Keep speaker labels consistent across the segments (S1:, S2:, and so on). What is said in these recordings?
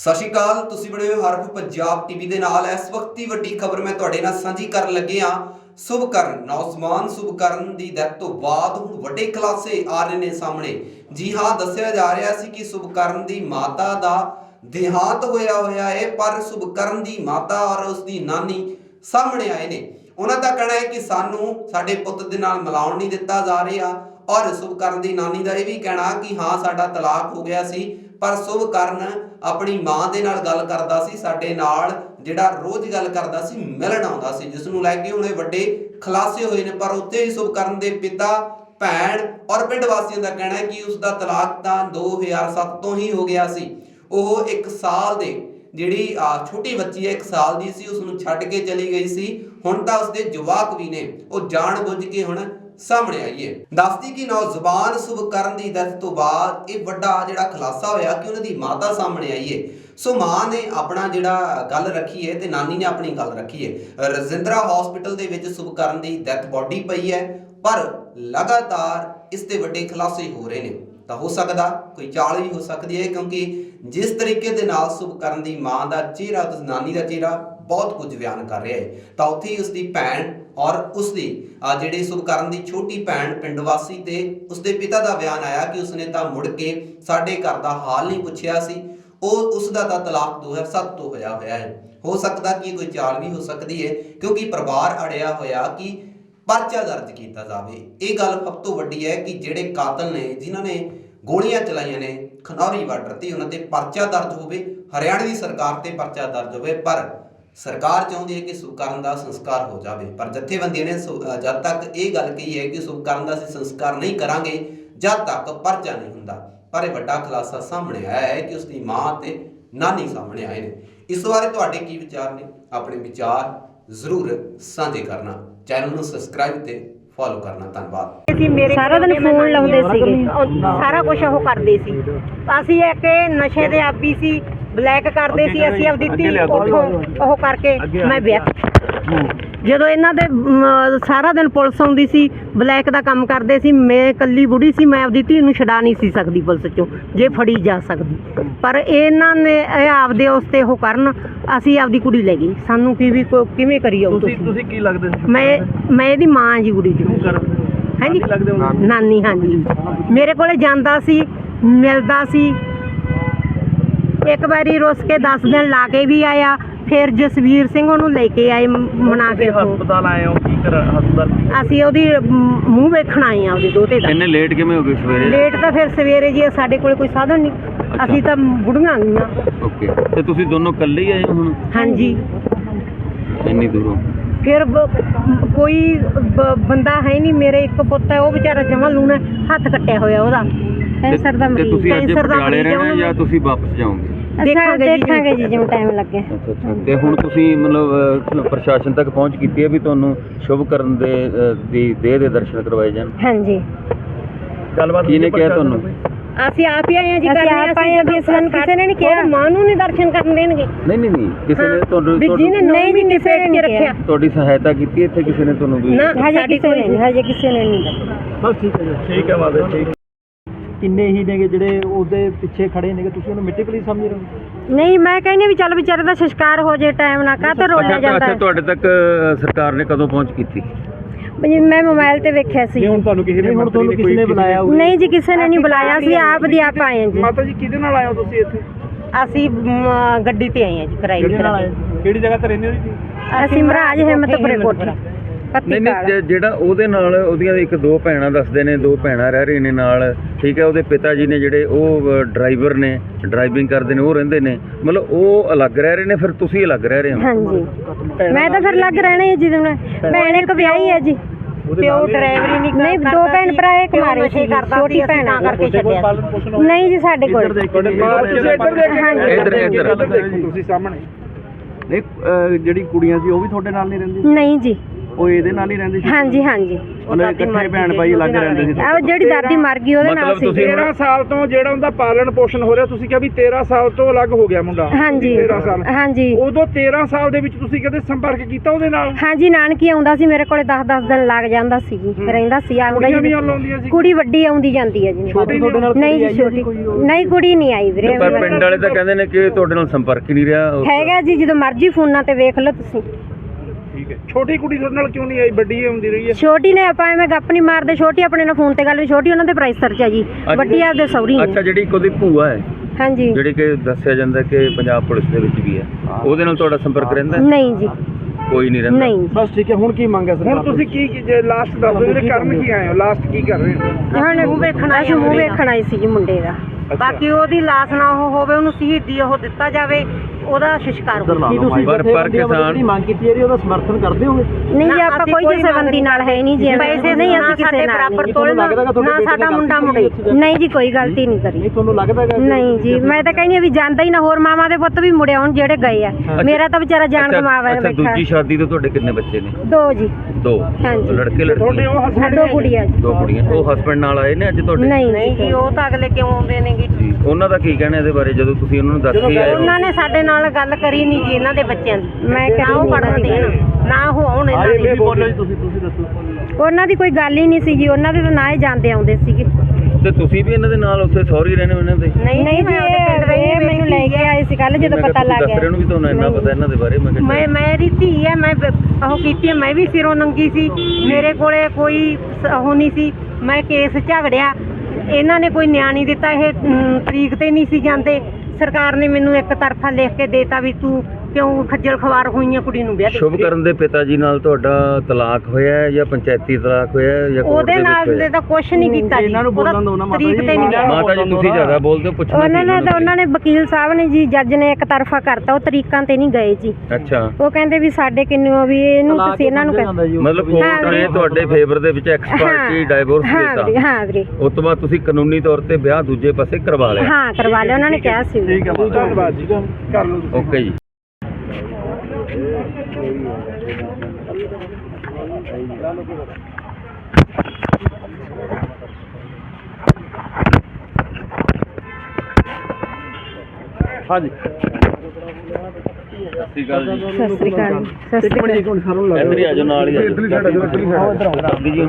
S1: ਸਤਿ ਸ਼੍ਰੀ ਅਕਾਲ, ਤੁਸੀਂ ਬਣੇ ਹੋ ਹਰਫ ਪੰਜਾਬ ਟੀਵੀ ਦੇ ਨਾਲ। ਇਸ ਵਕਤ ਦੀ ਵੱਡੀ ਖਬਰ ਮੈਂ ਤੁਹਾਡੇ ਨਾਲ ਸਾਂਝੀ ਕਰਨ ਲੱਗੇ ਹਾਂ। ਸੁਭਕਰਨ, ਨੌਜਵਾਨ ਸੁਭਕਰਨ ਦੀ ਡੈਥ ਤੋਂ ਬਾਅਦ ਹੁਣ ਵੱਡੇ ਖੁਲਾਸੇ ਆ ਰਹੇ ਨੇ ਸਾਹਮਣੇ। ਜੀ ਹਾਂ, ਦੱਸਿਆ ਜਾ ਰਿਹਾ ਸੀ ਕਿ ਸੁਭਕਰਨ ਦੀ ਮਾਤਾ ਦਾ ਦੇਹਾਂਤ ਹੋਇਆ ਹੋਇਆ ਹੈ, ਪਰ ਸੁਭਕਰਨ ਦੀ ਮਾਤਾ ਔਰ ਉਸ ਦੀ ਨਾਨੀ ਸਾਹਮਣੇ ਆਏ ਨੇ। ਉਹਨਾਂ ਦਾ ਕਹਿਣਾ ਹੈ ਕਿ ਸਾਨੂੰ ਸਾਡੇ ਪੁੱਤ ਦੇ ਨਾਲ ਮਿਲਾਉਣ ਨਹੀਂ ਦਿੱਤਾ ਜਾ ਰਿਹਾ ਔਰ ਸੁਭਕਰਨ ਦੀ ਨਾਨੀ ਦਾ ਇਹ ਵੀ ਕਹਿਣਾ ਕਿ ਹਾਂ, ਸਾਡਾ ਤਲਾਕ ਹੋ ਗਿਆ ਸੀ। ਪਰ ਸ਼ੁਭ ਕਰਨ ਆਪਣੀ ਮਾਂ ਦੇ ਨਾਲ ਗੱਲ ਕਰਦਾ ਸੀ, ਸਾਡੇ ਨਾਲ ਜਿਹੜਾ ਰੋਜ਼ ਗੱਲ ਕਰਦਾ ਸੀ, ਮਿਲਣ ਆਉਂਦਾ ਸੀ ਜਿਸ ਨੂੰ ਲੈ ਕੇ ਉਹਨੇ ਵੱਡੇ ਖੁਲਾਸੇ ਹੋਏ ਨੇ, ਪਰ ਉੱਥੇ ਹੀ ਸ਼ੁਭ ਕਰਨ ਦੇ ਪਿਤਾ, ਭੈਣ ਔਰ ਪਿੰਡ ਵਾਸੀਆਂ ਦਾ ਕਹਿਣਾ ਹੈ ਕਿ ਉਸ ਦਾ ਤਲਾਕ ਤਾਂ 2007 ਤੋਂ ਹੀ ਹੋ ਗਿਆ ਸੀ। ਉਹ 1 ਸਾਲ ਦੇ ਜਿਹੜੀ ਛੋਟੀ ਬੱਚੀ ਹੈ 1 ਸਾਲ ਦੀ ਸੀ ਉਸ ਨੂੰ ਛੱਡ ਕੇ ਚਲੀ ਗਈ ਸੀ। ਹੁਣ ਤਾਂ ਉਸਦੇ ਜਵਾਕ ਵੀ ਨੇ। ਉਹ ਜਾਣ ਬੁੱਝ ਕੇ ਹੁਣ ਸਾਹਮਣੇ ਆਈ ਹੈ ਦੱਸਦੀ ਕਿ ਨੌਜਵਾਨ ਸੁਭਕਰਨ ਦੀ ਡੈਥ ਤੋਂ ਬਾਅਦ ਇਹ ਵੱਡਾ ਜਿਹੜਾ ਖੁਲਾਸਾ ਹੋਇਆ ਕਿ ਉਹਨਾਂ ਦੀ ਮਾਤਾ ਸਾਹਮਣੇ ਆਈ ਹੈ ਸੋ ਮਾਂ ਨੇ ਆਪਣਾ ਜਿਹੜਾ ਗੱਲ ਰੱਖੀ ਹੈ ਤੇ ਨਾਨੀ ਨੇ ਆਪਣੀ ਗੱਲ ਰੱਖੀ ਹੈ ਰਜਿੰਦਰਾ ਹਸਪੀਟਲ ਦੇ ਵਿੱਚ ਸੁਭਕਰਨ ਦੀ ਡੈਥ ਬੋਡੀ ਪਈ ਹੈ ਪਰ ਲਗਾਤਾਰ ਇਸ ਤੇ ਵੱਡੇ ਖੁਲਾਸੇ ਹੋ ਰਹੇ ਨੇ। ਤਾਂ ਹੋ ਸਕਦਾ, ਕੋਈ ਚਾਲ ਵੀ ਹੋ ਸਕਦੀ ਹੈ ਕਿਉਂਕਿ ਜਿਸ ਤਰੀਕੇ ਦੇ ਨਾਲ ਸੁਭਕਰਨ ਦੀ ਮਾਂ ਦਾ ਚਿਹਰਾ ਤੇ ਨਾਨੀ ਦਾ ਚਿਹਰਾ ਬਹੁਤ ਕੁਝ ਬਿਆਨ ਕਰ ਰਿਹਾ ਹੈ ਤਾਂ ਉੱਥੇ ਹੀ ਉਸ ਦੀ ਭੈਣ ਔਰ ਉਸ ਦੀ ਆ ਸੁਭਕਰਨ ਦੀ ਛੋਟੀ ਭੈਣ ਪਿੰਡ ਵਾਸੀ ਤੇ ਉਸ ਦੇ ਪਿਤਾ ਦਾ ਬਿਆਨ ਆਇਆ ਕਿ ਉਸਨੇ ਤਾਂ ਮੁੜ ਕੇ ਸਾਡੇ ਘਰ ਦਾ ਹਾਲ ਨਹੀਂ ਪੁੱਛਿਆ ਸੀ। ਉਹ ਉਸ ਦਾ ਤਾਂ ਤਲਾਕ 2007 ਤੋਂ ਹੋਇਆ ਹੋਇਆ ਹੈ। ਹੋ ਸਕਦਾ ਕਿ ਕੋਈ ਚਾਲ ਵੀ ਹੋ ਸਕਦੀ ਹੈ, ਕਿਉਂਕਿ ਪਰਿਵਾਰ ਅੜਿਆ ਹੋਇਆ ਕਿ ਪਰਚਾ ਦਰਜ ਕੀਤਾ ਜਾਵੇ। ਇਹ ਗੱਲ ਸਭ ਤੋਂ ਵੱਡੀ ਹੈ ਕਿ ਜਿਹੜੇ ਕਾਤਲ ਨੇ, ਜਿਨ੍ਹਾਂ ਨੇ ਗੋਲੀਆਂ ਚਲਾਈਆਂ ਨੇ, ਖਨੌਰੀ ਬਾਰਡਰ ਤੇ ਉਹਨਾਂ ਤੇ ਪਰਚਾ ਦਰਜ ਹੋਵੇ, ਹਰਿਆਣਾ ਦੀ ਸਰਕਾਰ ਤੇ ਪਰਚਾ ਦਰਜ ਹੋਵੇ, ਪਰ ਸਰਕਾਰ ਚਾਹੁੰਦੀ ਹੈ ਕਿ ਸੁਕਰਨ ਦਾ ਸੰਸਕਾਰ ਹੋ ਜਾਵੇ। ਪਰ ਜਥੇਬੰਦੀਆਂ ਨੇ ਜਦ ਤੱਕ ਇਹ ਗੱਲ ਕਹੀ ਹੈ ਕਿ ਸੁਕਰਨ ਦਾ ਅਸੀਂ ਸੰਸਕਾਰ ਨਹੀਂ ਕਰਾਂਗੇ ਜਦ ਤੱਕ ਪਰਚਾ ਨਹੀਂ ਹੁੰਦਾ। ਪਰ ਇਹ ਵੱਡਾ ਖੁਲਾਸਾ ਸਾਹਮਣੇ ਆਇਆ ਹੈ ਕਿ ਉਸ ਦੀ ਮਾਂ ਤੇ ਨਾਨੀ ਸਾਹਮਣੇ ਆਏ ਨੇ। ਇਸ ਬਾਰੇ ਤੁਹਾਡੇ ਕੀ ਵਿਚਾਰ ਨੇ? ਆਪਣੇ ਵਿਚਾਰ ਜ਼ਰੂਰ ਸਾਂਝੇ ਕਰਨਾ। ਚੈਨਲ ਨੂੰ ਸਬਸਕ੍ਰਾਈਬ ਤੇ ਫੋਲੋ ਕਰਨਾ। ਧੰਨਵਾਦ।
S2: ਸਾਰਾ ਦਿਨ ਫੋਨ ਲਾਉਂਦੇ ਸੀਗੇ।
S3: ਸਾਰਾ ਕੁਝ ਉਹ ਕਰਦੇ ਸੀ। ਅਸੀਂ ਇੱਕ ਨਸ਼ੇ ਦੇ ਆਦੀ ਸੀ ਬਲੈਕ ਕਰਦੇ ਸੀ ਅਸੀਂ ਆਪਦੀ ਧੀ ਉੱਥੋਂ ਉਹ ਕਰਕੇ ਮੈਂ ਵਿਆਹ ਜਦੋਂ ਇਹਨਾਂ ਦੇ ਸਾਰਾ ਦਿਨ ਪੁਲਿਸ ਆਉਂਦੀ ਸੀ ਬਲੈਕ ਦਾ ਕੰਮ ਕਰਦੇ ਸੀ ਮੈਂ ਇਕੱਲੀ ਬੁੜੀ ਸੀ ਮੈਂ ਆਪਦੀ ਧੀ ਨੂੰ ਛਡਾ ਨਹੀਂ ਸੀ ਸਕਦੀ ਪੁਲਿਸ ਚੋਂ ਜੇ ਫੜੀ ਜਾ ਸਕਦੀ। ਪਰ ਇਹਨਾਂ ਨੇ ਇਹ ਆਪਦੇ ਉਸ ਤੇ ਉਹ ਕਰਨ ਅਸੀਂ ਆਪਦੀ ਕੁੜੀ ਲੈ ਗਈ। ਸਾਨੂੰ ਕੀ ਵੀ ਕਿਵੇਂ ਕਰੀ ਆਉ
S4: ਤੁਸੀਂ
S3: ਤੁਸੀਂ?
S4: ਕੀ ਲੱਗਦੇ
S3: ਮੈਂ ਮੈਂ ਇਹਦੀ ਮਾਂ ਜੀ ਕੁੜੀ ਦੀ। ਹਾਂਜੀ ਨਾਨੀ ਹਾਂਜੀ। ਮੇਰੇ ਕੋਲੇ ਜਾਂਦਾ ਸੀ ਮਿਲਦਾ ਸੀ ਇੱਕ ਵਾਰੀ ਰੁੱਸ ਕੇ 10 ਦਿਨ ਲਾ ਕੇ ਵੀ ਆਇਆ ਫਿਰ ਜਸਵੀਰ ਸਿੰਘ ਉਹਨੂੰ ਲੈ ਕੇ ਆਏ ਮਨਾ ਕੇ।
S4: ਹਸਪਤਾਲ ਆਏ ਹੋ ਕੀ ਕਰ ਹਸਪਤਾਲ
S3: ਅਸੀਂ ਉਹਦੀ ਮ- ਮੂੰਹ ਵੇਖਣ ਆਏ ਆ ਉਹਦੇ ਦੋਤੇ ਦਾ।
S5: ਇੰਨੇ ਲੇਟ ਕਿਵੇਂ ਹੋ ਗਏ ਸਵੇਰੇ?
S3: ਲੇਟ ਤਾਂ ਫਿਰ ਸਵੇਰੇ ਜੀ ਸਾਡੇ ਕੋਲੇ ਕੋਈ ਸਾਧਨ ਨਹੀਂ। ਅਸੀਂ ਤਾਂ ਬੁੜੀਆਂ ਗਈਆਂ
S5: ਓਕੇ ਤੇ ਤੁਸੀਂ ਦੋਨੋਂ ਇਕੱਲੇ ਹੀ ਆਏ ਹੋ ਹੁਣ?
S3: ਹਾਂਜੀ।
S5: ਇੰਨੀ ਦੂਰੋਂ?
S3: ਫਿਰ ਬ- ਕੋਈ ਬ- ਬੰਦਾ ਹੈ ਨਹੀਂ ਮੇਰੇ ਇੱਕ ਪੁੱਤ ਹੈ ਉਹ ਵਿਚਾਰਾ ਜਮਾ ਲੂਣਾ ਹੱਥ ਕੱਟਿਆ ਹੋਇਆ ਉਹਦਾ।
S2: ਕੈਂਸਰ ਦਾ
S5: ਤੇ
S2: ਮਰੀਜ਼
S5: ਤੁਸੀਂ ਅੱਜ
S3: ਕੈਂਸਰ ਦਾ
S5: ਪਟਿਆਲੇ
S3: ਮਰੀਜ਼ ਹੈ
S5: ਰਹਿਣਾ ਜਾਂ
S3: ਉਹਨੂੰ।
S5: ਤੁਸੀਂ ਵਾਪਸ ਜਾਓਗੇ?
S3: ਦੇਖਾਂਗੇ ਜੀ।
S2: ਦੇਖਾਂਗੇ ਜੀ ਜਿਵੇਂ ਟਾਈਮ ਲੱਗੇ।
S5: ਅੱਛਾ ਅੱਛਾ ਤੇ ਹੁਣ ਤੁਸੀਂ ਮਤਲਬ ਅਹ, ਪ੍ਰਸ਼ਾਸਨ ਤੱਕ ਪਹੁੰਚ ਕੀਤੀ ਹੈ ਵੀ ਤੁਹਾਨੂੰ ਸ਼ੁਭ ਕਰਨ ਦੇ ਅਹ, ਦੀ ਦੇਹ ਦੇ ਦਰਸ਼ਨ ਕਰਵਾਏ ਜਾਣ?
S2: ਹਾਂਜੀ।
S4: ਗੱਲਬਾਤ
S5: ਕਿਹਨੇ
S4: ਹੋਈ
S5: ਕਿਹਾ
S4: ਪ੍ਰਸ਼ਾਸਨ
S5: ਤੁਹਾਨੂੰ?
S3: ਅਸੀਂ ਆਪ ਹੀ ਆਏ ਹਾਂ ਜੀ
S2: ਅਸੀਂ
S3: ਕਰਨੇ,
S2: ਆਪ ਆਏ ਹਾਂ ਵੀ ਸਾਨੂੰ ਕਿਸੇ ਨੇ ਨਹੀਂ ਕਿਹਾ।
S3: ਉਹ ਮਾਂ ਨੂੰ ਨਹੀਂ ਦਰਸ਼ਨ ਕਰਨ ਦੇਣਗੇ।
S5: ਨਹੀਂ ਨਹੀਂ ਨਹੀਂ ਕਿਸੇ ਨੇ ਤੁਹਾਨੂੰ
S3: ਵੀ ਜਿਹਨੇ
S5: ਤੁਹਾਨੂੰ-
S3: ਨਹੀਂ
S2: ਨਹੀਂ,
S3: ਵੀ
S2: ਕਿਸੇ ਨੇ ਨਹੀਂ
S3: ਰੱਖਿਆ।
S5: ਤੁਹਾਡੀ ਸਹਾਇਤਾ ਕੀਤੀ ਹੈ ਇੱਥੇ ਕਿਸੇ ਨੇ ਤੁਹਾਨੂੰ ਵੀ
S3: ਨਾ
S2: ਹਜੇ
S3: ਸਾਡੀ
S2: ਕਿਸੇ ਨੇ
S3: ਕੋਈ
S2: ਨਹੀਂ ਹਜੇ ਕਿਸੇ ਨੇ ਨਹੀਂ।
S4: ਬਸ ਠੀਕ ਹੈ ਜੀ ਠੀਕ ਹੈ ਮਾਦੇ ਠੀਕ ਕਿੰਨੇ ਹੀ ਨੇਗੇ ਜਿਹੜੇ ਉਹਦੇ ਪਿੱਛੇ ਖੜੇ ਨੇਗੇ? ਤੁਸੀਂ ਉਹਨੂੰ ਮਿੱਟੀ ਪਲੀ ਸਮਝ ਰਹੇ ਹੋ?
S2: ਨਹੀਂ ਮੈਂ ਕਹਿੰਦੀ ਹਾਂ ਵੀ ਚੱਲ ਵਿਚਾਰੇ ਦਾ ਸੰਸਕਾਰ ਹੋ ਜੇ ਟਾਈਮ ਨਾ ਕਾ ਤੇ ਰੋਲਿਆ
S5: ਅੱਛਾ
S2: ਜਾਂਦਾ
S5: ਅੱਛਾ
S2: ਹੈ।
S5: ਤੁਹਾਡੇ ਤੱਕ ਸਰਕਾਰ ਨੇ ਕਦੋਂ ਪਹੁੰਚ ਕੀਤੀ?
S2: ਵੀ ਮੈਂ ਮੋਬਾਈਲ ਤੇ ਵੇਖਿਆ ਸੀ।
S4: ਹੁਣ ਤੁਹਾਨੂੰ ਕਿਸੇ ਨੇ ਹੁਣ ਤੁਹਾਨੂੰ ਕਿਸੇ ਨੇ ਬੁਲਾਇਆ
S2: ਨਹੀਂ ਜੀ ਕਿਸੇ ਨੇ ਨਹੀਂ ਬੁਲਾਇਆ। ਸੀ ਆਪ ਦੀ ਆਪ ਆਏ ਹਾਂ ਜੀ।
S4: ਮਾਤਾ ਜੀ ਕਿਹਦੇ ਨਾਲ ਆਏ ਹੋ ਤੁਸੀਂ ਇੱਥੇ?
S3: ਅਸੀਂ ਮ, ਗੱਡੀ ਤੇ ਆਏ ਹਾਂ ਜੀ ਕਿਰਾਏ ਤੇ
S4: ਕਿਹੜੀ ਜਗ੍ਹਾ ਤੇ ਰਹਿੰਦੇ ਹੋ ਜੀ?
S2: ਅਸੀਂ ਮਹਾਰਾਜ ਹਿੰਮਤਪੁਰੇ ਕੋਠੀ। ਪੱਤੀ
S5: ਨਹੀਂ ਨਹੀਂ
S2: ਕਾਲ।
S5: ਜੇ- ਜਿਹੜਾ ਉਹਦੇ ਨਾਲ ਉਹਦੀਆਂ ਇੱਕ ਦੋ ਭੈਣਾਂ ਦੱਸਦੇ ਨੇ ਦੋ ਭੈਣਾਂ ਰਹਿ ਰਹੀਆਂ ਨੇ ਨਾਲ ਠੀਕ ਹੈ ਉਹਦੇ ਪਿਤਾ ਜੀ ਨੇ ਜਿਹੜੇ ਉਹ ਡਰਾਈਵਰ ਨੇ ਡਰਾਈਵਿੰਗ ਕਰਦੇ ਨੇ ਉਹ ਰਹਿੰਦੇ ਨੇ ਮਤਲਬ ਉਹ ਅਲੱਗ ਰਹਿ ਰਹੇ ਨੇ ਫਿਰ ਤੁਸੀਂ ਅਲੱਗ ਰਹਿ ਰਹੇ ਹੋ?
S2: ਹਾਂਜੀ। ਮੈਂ ਤਾਂ ਫਿਰ ਲੱਗ ਰਹਿਣਾ ਹੈ ਜੀ ਜਿਵੇਂ ਭੈਣ ਇੱਕ ਵਿਆਹੀ ਹੈ ਜੀ।
S3: ਪਿਓ ਡਰਾਈਵਰੀ ਨਹੀਂ
S2: ਨਹੀਂ, ਦੋ ਭੈਣ ਭਰਾ ਇੱਕ
S3: ਪਿਓ
S2: ਮਾਰੇ
S3: ਨਸ਼ੇ
S2: ਸੀ,
S3: ਕਰਦਾ
S2: ਛੋਟੀ ਭੈਣ ਆ।
S3: ਕਰਕੇ ਛੱਡਿਆ।
S2: ਨਹੀਂ ਜੀ ਸਾਡੇ ਕੋਲ।
S4: ਇੱਧਰ ਇੱਧਰ ਤੁਸੀਂ ਸਾਹਮਣੇ। ਨਹੀਂ ਅਹ, ਜਿਹੜੀ ਕੁੜੀਆਂ ਸੀ ਉਹ ਵੀ ਤੁਹਾਡੇ ਨਾਲ ਨਹੀਂ ਰਹਿੰਦੀ?
S2: ਨਹੀਂ ਜੀ।
S4: ਉਹ ਇਹਦੇ ਨਾਲ ਹੀ ਰਹਿੰਦੇ ਸੀ?
S2: ਹਾਂਜੀ ਹਾਂਜੀ।
S4: ਉਹਨੇ ਇਕੱਠੇ ਭੈਣ ਭਾਈ ਅਲੱਗ ਰਹਿੰਦੇ ਸੀ
S2: ਆ ਜਿਹੜੀ ਦਾਦੀ ਮਰ ਗਈ ਉਹਦੇ ਨਾਲ
S5: ਮਤਲਬ
S2: ਸੀ।
S5: ਤੁਸੀਂ ਹੁਣ
S6: 13 ਸਾਲ ਤੋਂ ਜਿਹੜਾ ਉਹਦਾ ਪਾਲਣ ਪੋਸ਼ਣ ਹੋ ਰਿਹਾ ਤੁਸੀਂ ਕਿਹਾ ਵੀ 13 ਸਾਲ ਤੋਂ ਅਲੱਗ ਹੋ ਗਿਆ ਮੁੰਡਾ।
S2: ਹਾਂਜੀ।
S6: 13 ਸਾਲ।
S2: ਹਾਂਜੀ।
S6: ਉਦੋਂ 13 ਸਾਲ ਦੇ ਵਿੱਚ ਤੁਸੀਂ ਕਦੇ ਸੰਪਰਕ ਕੀਤਾ ਉਹਦੇ ਨਾਲ?
S2: ਹਾਂਜੀ ਨਾਨਕੀ ਆਉਂਦਾ ਸੀ ਮੇਰੇ ਕੋਲੇ 10-10 ਦਿਨ ਲੱਗ ਜਾਂਦਾ ਸੀ। ਰਹਿੰਦਾ ਸੀ ਆਉਂਦਾ ਕੁੜੀ ਵੱਡੀ ਆਉਂਦੀ ਜਾਂਦੀ ਹੈ ਜੀ।
S4: ਛੋਟੀ ਤੁਹਾਡੇ ਨਾਲ
S2: ਨਹੀਂ ਜੀ ਛੋਟੀ? ਨਹੀਂ ਕੁੜੀ ਨਹੀਂ ਆਈ ਵੀਰੇ।
S5: ਪਰ ਪਿੰਡ ਵਾਲੇ ਤਾਂ ਕਹਿੰਦੇ ਨੇ ਕਿ ਤੁਹਾਡੇ ਨਾਲ ਸੰਪਰਕ ਹੀ ਨਹੀਂ ਰਿਹਾ।
S2: ਹੈਗਾ ਜੀ ਜਦੋਂ ਮਰਜ਼ੀ ਫੋਨਾਂ ਤੇ ਵੇਖ ਲਓ ਤੁਸੀਂ।
S6: ਠੀਕ ਹੈ ਛੋਟੀ ਕੁੜੀ ਤੁਹਾਡੇ ਨਾਲ ਕਿਉਂ ਨਹੀਂ ਆਈ? ਵੱਡੀ ਹੀ ਹੁੰਦੀ ਰਹੀ ਹੈ।
S2: ਛੋਟੀ ਨੇ ਆਪਾਂ ਐਵੇਂ ਗੱਪ ਨਹੀਂ ਮਾਰਦੇ। ਛੋਟੀ ਆਪਣੇ ਨਾਲ ਫੋਨ ਤੇ ਗੱਲ ਵੀ ਛੋਟੀ ਉਹਨਾਂ ਦੇ ਪ੍ਰਾਈਸ ਸਰਚ ਹੈ ਜੀ ਵੱਡੀ ਆਪਦੇ ਸੌਰੀ
S5: ਅੱਛਾ ਜਿਹੜੀ ਇੱਕ ਉਹਦੀ ਭੂਆ ਹੈ।
S2: ਹਾਂਜੀ।
S5: ਜਿਹੜੀ ਕਿ ਦੱਸਿਆ ਜਾਂਦਾ ਕਿ ਪੰਜਾਬ ਪੁਲਿਸ ਦੇ ਵਿੱਚ ਵੀ ਹੈ। ਉਹਦੇ ਨਾਲ ਤੁਹਾਡਾ ਸੰਪਰਕ ਰਹਿੰਦਾ ਹੈ?
S2: ਨਹੀਂ ਜੀ।
S5: ਕੋਈ ਨਹੀਂ ਰਹਿੰਦਾ।
S2: ਨਹੀਂ
S4: ਬਸ ਠੀਕ ਹੈ ਹੁਣ ਕੀ ਮੰਗ ਹੈ ਸਰਕਾਰ
S6: ਹੁਣ ਤੁਸੀਂ ਕੀ ਕੀ- ਜੇ ਲਾਸਟ ਦੱਸ ਦਿਓ ਜਿਹੜੇ ਕਰਨ ਕੀ ਆਏ ਹੋ? ਲਾਸਟ ਕੀ ਕਰ ਰਹੇ ਹੋ?
S2: ਹੁਣ ਮੂੰਹ ਵੇਖਣਾ ਸੀ ਮੂੰਹ ਵੇਖਣ ਆਈ ਸੀ ਜੀ ਮੁੰਡੇ ਦਾ।
S3: ਬਾਕੀ ਉਹਦੀ ਲਾਸ਼ ਨਾ ਉਹ ਹੋਵੇ ਉਹਨੂੰ ਸ਼ਹੀਦੀ ਉਹ ਦਿੱਤਾ ਜਾਵੇ। ਉਹਦਾ ਸ਼ਿਸ਼ਕਾਰ ਹੋਵੇ
S4: ਕੀ ਤੁਸੀਂ
S5: ਪਰ- ਪਰ
S4: ਜਥੇਬੰਦੀਆਂ ਵੱਲੋਂ
S5: ਕਿਸਾਨ-
S4: ਜਿਹੜੀ ਮੰਗ ਕੀਤੀ ਹੈ ਜੀ ਉਹਦਾ ਸਮਰਥਨ ਕਰਦੇ ਹੋਗੇ?
S2: ਨਹੀਂ ਜੀ ਆਪਾਂ ਕੋਈ
S3: ਕੋਈ
S2: ਜਥੇਬੰਦੀ ਨਾਲ ਹੈ ਨਹੀਂ ਜੀ ਐਵੇਂ।
S3: ਪੈਸੇ
S2: ਨਹੀਂ ਅਸੀਂ ਕਿਸੇ ਨਾਲ
S3: ਬਰਾਬਰ
S2: ਨਹੀਂ।
S3: ਤੋਲਣਾ ਨਾ ਸਾਡਾ ਮੁੰਡਾ ਮੁੰਡੇ?
S2: ਨਹੀਂ ਜੀ ਕੋਈ ਗਲਤੀ ਨਹੀਂ ਕਰੀ।
S4: ਨਹੀਂ ਤੁਹਾਨੂੰ ਲੱਗਦਾ ਹੈਗਾ ਕਿ-
S2: ਨਹੀਂ ਜੀ ਮੈਂ ਤਾਂ ਕਹਿੰਦੀ ਹਾਂ ਵੀ ਜਾਂਦਾ ਹੀ ਨਾ ਹੋਰ ਮਾਵਾਂ ਦੇ ਪੁੱਤ ਵੀ ਮੁੜੇ ਆਉਣ ਜਿਹੜੇ ਗਏ ਆ। ਮੇਰਾ ਤਾਂ ਵਿਚਾਰਾ ਜਾਨ ਕਮਾਵਾ
S5: ਅੱਛਾ
S2: ਬੈਠਾ।
S5: ਦੂਜੀ ਸ਼ਾਦੀ ਤੋਂ ਤੁਹਾਡੇ ਕਿੰਨੇ ਬੱਚੇ ਨੇ?
S2: ਦੋ ਜੀ।
S5: ਦੋ।
S2: ਹਾਂਜੀ।
S5: ਲੜਕੇ
S6: ਤੁਹਾਡੇ
S5: ਲੜਕੀਆਂ
S2: ਦੋ ਕੁੜੀਆਂ ਜੀ।
S5: ਦੋ ਕੁੜੀਆਂ। ਉਹ ਹਸਬੰਡ ਨਾਲ ਆਏ ਨੇ ਅੱਜ ਤੁਹਾਡੇ?
S2: ਨਹੀਂ
S3: ਨਹੀਂ ਜੀ ਉਹ ਤਾਂ ਅਗਲੇ ਕਿਉਂ ਆਉਂਦੇ ਨੇਗੇ?
S5: ਜੀ ਉਹਨਾਂ ਦਾ ਕੀ ਕਹਿਣਾ ਇਹਦੇ ਬਾਰੇ? ਜਦੋਂ ਤੁਸੀਂ ਉਹਨਾਂ ਨੂੰ ਦੱਸ ਕੇ ਆਏ ਹੋ।
S3: ਉਹਨਾਂ ਨੇ ਸਾਡੇ ਨਾਲ ਗੱਲ ਕਰੀ ਨਹੀਂ ਜੀ ਇਹਨਾਂ ਦੇ ਬੱਚਿਆਂ ਦੀ।
S2: ਮੈਂ
S3: ਨਾ
S2: ਕਰੀ
S3: ਉਹ
S2: ਨਹੀਂ
S3: ਪੜਨ ਦੇਣ।
S2: ਦੀ।
S3: ਨਾ ਉਹ ਆਉਣ ਇਹਨਾਂ
S4: ਇਹ
S3: ਦੀ।
S4: ਬੋਲੋ ਜੀ ਤੁਸੀਂ ਤੁਸੀਂ ਦੱਸੋ।
S2: ਉਹਨਾਂ ਦੀ ਕੋਈ ਗੱਲ ਹੀ ਨਹੀਂ ਸੀ ਜੀ ਉਹਨਾਂ ਦੇ ਤਾਂ ਨਾ ਹੀ ਜਾਂਦੇ ਆਉਂਦੇ ਸੀਗੇ।
S5: ਤੇ ਤੁਸੀਂ ਵੀ ਇਹਨਾਂ ਦੇ ਨਾਲ ਉੱਥੇ ਸੌਰੀ ਰਹਿੰਦੇ ਹੋ ਇਹਨਾਂ ਦੇ?
S3: ਨਹੀਂ
S2: ਨਹੀਂ ਜੀ
S3: ਮੈਂ ਉਹਦੇ ਪਿੰਡ
S2: ਇਹ ਮੈਨੂੰ ਲੈ ਕੇ ਆਏ ਸੀ ਕੱਲ ਜਦੋਂ ਪਤਾ ਲੱਗ ਗਿਆ
S5: ਨੂੰ ਵੀ ਤੁਹਾਨੂੰ ਇੰਨਾ ਪਤਾ ਇਹਨਾਂ ਦੇ ਬਾਰੇ ਮੈਂ ਕਿਹਾ
S3: ਮੈਂ ਮੇਰੀ ਧੀ ਹੈ ਮੈਂ ਉਹ ਕੀਤੀ ਮੈਂ ਵੀ ਸਿਰੋਂ ਨੰਗੀ ਸੀ। ਮੇਰੇ ਕੋਲੇ ਕੋਈ ਉਹ ਨਹੀਂ ਸੀ। ਮੈਂ ਕੇਸ ਝਗੜਿਆ। ਇਹਨਾਂ ਨੇ ਕੋਈ ਨਿਆਂ ਨਹੀਂ ਦਿੱਤਾ, ਇਹ ਤਰੀਕ ਤੇ ਨਹੀਂ ਸੀ ਜਾਂਦੇ। ਸਰਕਾਰ ਨੇ ਮੈਨੂੰ ਇੱਕ ਤਰਫਾ ਲਿਖ ਕੇ ਦੇਤਾ ਵੀ ਤੂੰ ਕਿਉਂ ਖੱਜਲ ਖਵਾਰ ਹੋਈਆਂ ਕੁੜੀ ਨੂੰ ਵਿਆਹ ਦੇ
S5: ਸ਼ੁਭ ਕਰਨ ਦੇ ਪਿਤਾ ਜੀ ਨਾਲ ਤੁਹਾਡਾ ਤਲਾਕ ਹੋਇਆ ਹੈ ਜਾਂ ਪੰਚਾਇਤੀ ਤਲਾਕ ਹੋਇਆ ਹੈ ਜਾਂ ਕੋਰਟ
S3: ਉਹਦੇ
S5: ਦੇ ਵਿੱਚ
S3: ਨਾਲ ਦੇ ਤਾਂ ਕੁਝ ਨਹੀਂ ਕੀਤਾ ਜੀ
S4: ਇਹਨਾਂ ਨੂੰ ਬੋਲਣ ਦਿਓ ਨਾ
S3: ਉਹਦਾ
S4: ਮਾਤਾ
S3: ਤਰੀਕ
S4: ਜੀ।
S3: ਤੇ ਨਹੀਂ ਗਿਆ
S5: ਮਾਤਾ ਜੀ ਤੁਸੀਂ ਜ਼ਿਆਦਾ ਬੋਲਦੇ ਹੋ ਪੁੱਛਣਾ
S2: ਉਹਨਾਂ ਨੇ
S5: ਸੀ
S2: ਤਾਂ ਉਹਨਾਂ ਨੇ ਵਕੀਲ ਸਾਹਿਬ ਨੇ ਜੀ ਜੱਜ ਨੇ ਇੱਕ ਤਰਫਾ ਕਰਤਾ ਉਹ ਤਰੀਕਾਂ ਤੇ ਨਹੀਂ ਗਏ ਜੀ
S5: ਅੱਛਾ
S2: ਉਹ ਕਹਿੰਦੇ ਵੀ ਸਾਡੇ ਕਿੰਨੂ ਵੀ ਇਹਨੂੰ ਤੁਸੀਂ ਇਹਨਾਂ ਨੂੰ।
S5: ਮਤਲਬ ਕੋਰਟ ਨੇ। ਤੁਹਾਡੇ ਫੇਵਰ ਦੇ ਵਿੱਚ ਐਕਸਪਰਟੀ ਡਾਈਵੋਰਸ
S2: ਹਾਂ ਵੀਰੇ
S5: ਦਿੱਤਾ
S2: ਹਾਂ ਵੀਰੇ
S5: ਉਸ ਤੋਂ ਬਾਅਦ ਤੁਸੀਂ ਕਾਨੂੰਨੀ ਤੌਰ ਤੇ ਵਿਆਹ ਦੂਜੇ ਪਾਸੇ ਕਰਵਾ ਲਿਆ
S2: ਹਾਂ ਕਰਵਾ ਲਿਆ ਉਹਨਾਂ ਨੇ ਕਿਹਾ ਸੀ
S4: ਠੀਕ ਹੈ
S6: ਧੰਨਵਾਦ ਜੀ ਕਰ ਲਓ ਤੁਸੀਂ।
S5: ਓਕੇ ਜੀ
S4: ਹਾਂਜੀ।
S5: ਸਤਿ ਸ਼੍ਰੀ ਅਕਾਲ ਜੀ।
S2: ਸਤਿ ਸ੍ਰੀ ਅਕਾਲ ਸਤਿ ਸ੍ਰੀ
S4: ਨੂੰ
S5: ਇੱਧਰ ਹੀ ਆ ਜਾਓ ਨਾਲ ਹੀ ਆ ਜਾਓ। ਦਾਦੀ ਜੀ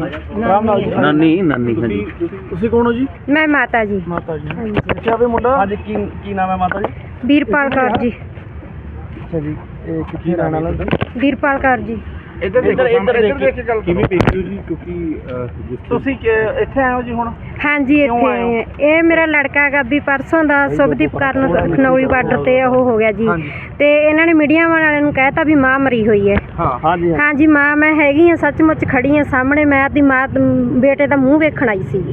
S5: ਨਾਨੀ ਨਾਨੀ ਹਾਂਜੀ।
S4: ਤੁਸੀਂ ਕੌਣ ਹੋ ਜੀ?
S2: ਅਕਾਲ ਮੈਂ ਮਾਤਾ ਜੀ।
S4: ਮਾਤਾ ਜੀ। ਅੱਛਾ ਵੀ ਮੁੰਡਾ? ਹਾਂਜੀ ਕੀ ਕੀ ਨਾਮ ਹੈ ਮਾਤਾ ਜੀ?
S2: ਵੀਰਪਾਲ ਕੌਰ ਜੀ।
S4: ਅੱਛਾ ਜੀ। ਇਹ ਕਿੱਥੇ ਰਹਿਣ ਵਾਲਾ
S2: ਵੀਰਪਾਲ ਕੌਰ ਜੀ।
S6: ਇੱਧਰ ਦੇਖੋ ਇੱਧਰ ਇੱਧਰ ਦੇਖ ਕੇ ਗੱਲ
S7: ਕਿਵੇਂ ਦੇਖਦੇ ਹੋ ਜੀ ਕਿਉਂਕਿ
S6: ਤੁਸੀਂ ਕਿ- ਇੱਥੇ ਆਏ ਹੋ ਜੀ ਹੁਣ।
S2: ਹਾਂਜੀ ਇੱਥੇ ਆਏ ਹਾਂ। ਇਹ ਮੇਰਾ ਲੜਕਾ ਹੈਗਾ ਵੀ ਪਰਸੋਂ ਦਾ ਸੁਭਦੀਪ ਕਰਨ ਖਨੌਰੀ ਬਾਰਡਰ ਤੇ ਉਹ ਹੋ ਗਿਆ ਜੀ। ਤੇ ਇਹਨਾਂ ਨੇ ਮੀਡੀਆ ਵਾਲਿਆਂ ਨੂੰ ਕਹਿਤਾ ਵੀ ਮਾਂ ਮਰੀ ਹੋਈ ਹੈ।
S6: ਹਾਂ।
S4: ਹਾਂਜੀ
S2: ਹਾਂਜੀ। ਮਾਂ ਮੈਂ ਹੈਗੀ ਆ ਸੱਚਮੁੱਚ ਖੜੀ ਆ ਸਾਹਮਣੇ ਮੈਂ ਆਪਦੀ ਮਾਂ ਬੇਟੇ ਦਾ ਮੂੰਹ ਵੇਖਣ ਆਈ ਸੀ।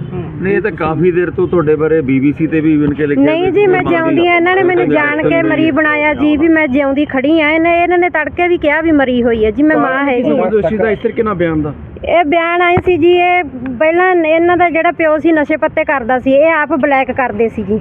S5: ਨਹੀਂ ਇਹ ਤਾਂ ਕਾਫੀ ਦੇਰ ਤੋਂ ਤੁਹਾਡੇ ਬਾਰੇ ਬੀਬੀਸੀ ਤੇ ਵੀ ਇਵਨ ਕੇ ਲਿਖਿਆ
S2: ਨਹੀਂ ਜੀ ਮੈਂ ਜਿਉਂਦੀ ਆ ਇਹਨਾਂ ਨੇ ਮੈਨੂੰ ਜਾਣ ਕੇ ਮਰੀ ਬਣਾਇਆ ਜੀ ਵੀ ਮੈਂ ਜਿਉਂਦੀ ਖੜੀ ਆ ਇਹਨੇ ਇਹਨਾਂ ਨੇ ਤੜਕੇ ਵੀ ਕਿਹਾ ਵੀ ਮਰੀ ਹੋਈ ਹੈ ਜੀ ਮੈਂ ਮਾਂ ਹੈਗੀ ਆ
S4: ਦੋਸ਼ੀ ਦਾ ਇਸ ਤਰੀਕੇ ਨਾਲ ਬਿਆਨ ਦਾ।
S2: ਇਹ ਬਿਆਨ ਆਏ ਸੀ ਜੀ, ਇਹ ਪਹਿਲਾਂ ਇਹਨਾਂ ਦਾ ਜਿਹੜਾ ਪਿਓ ਸੀ, ਨਸ਼ੇ ਪੱਤੇ ਕਰਦਾ ਸੀ, ਇਹ ਆਪ ਬਲੈਕ ਕਰਦੇ ਸੀ ਜੀ।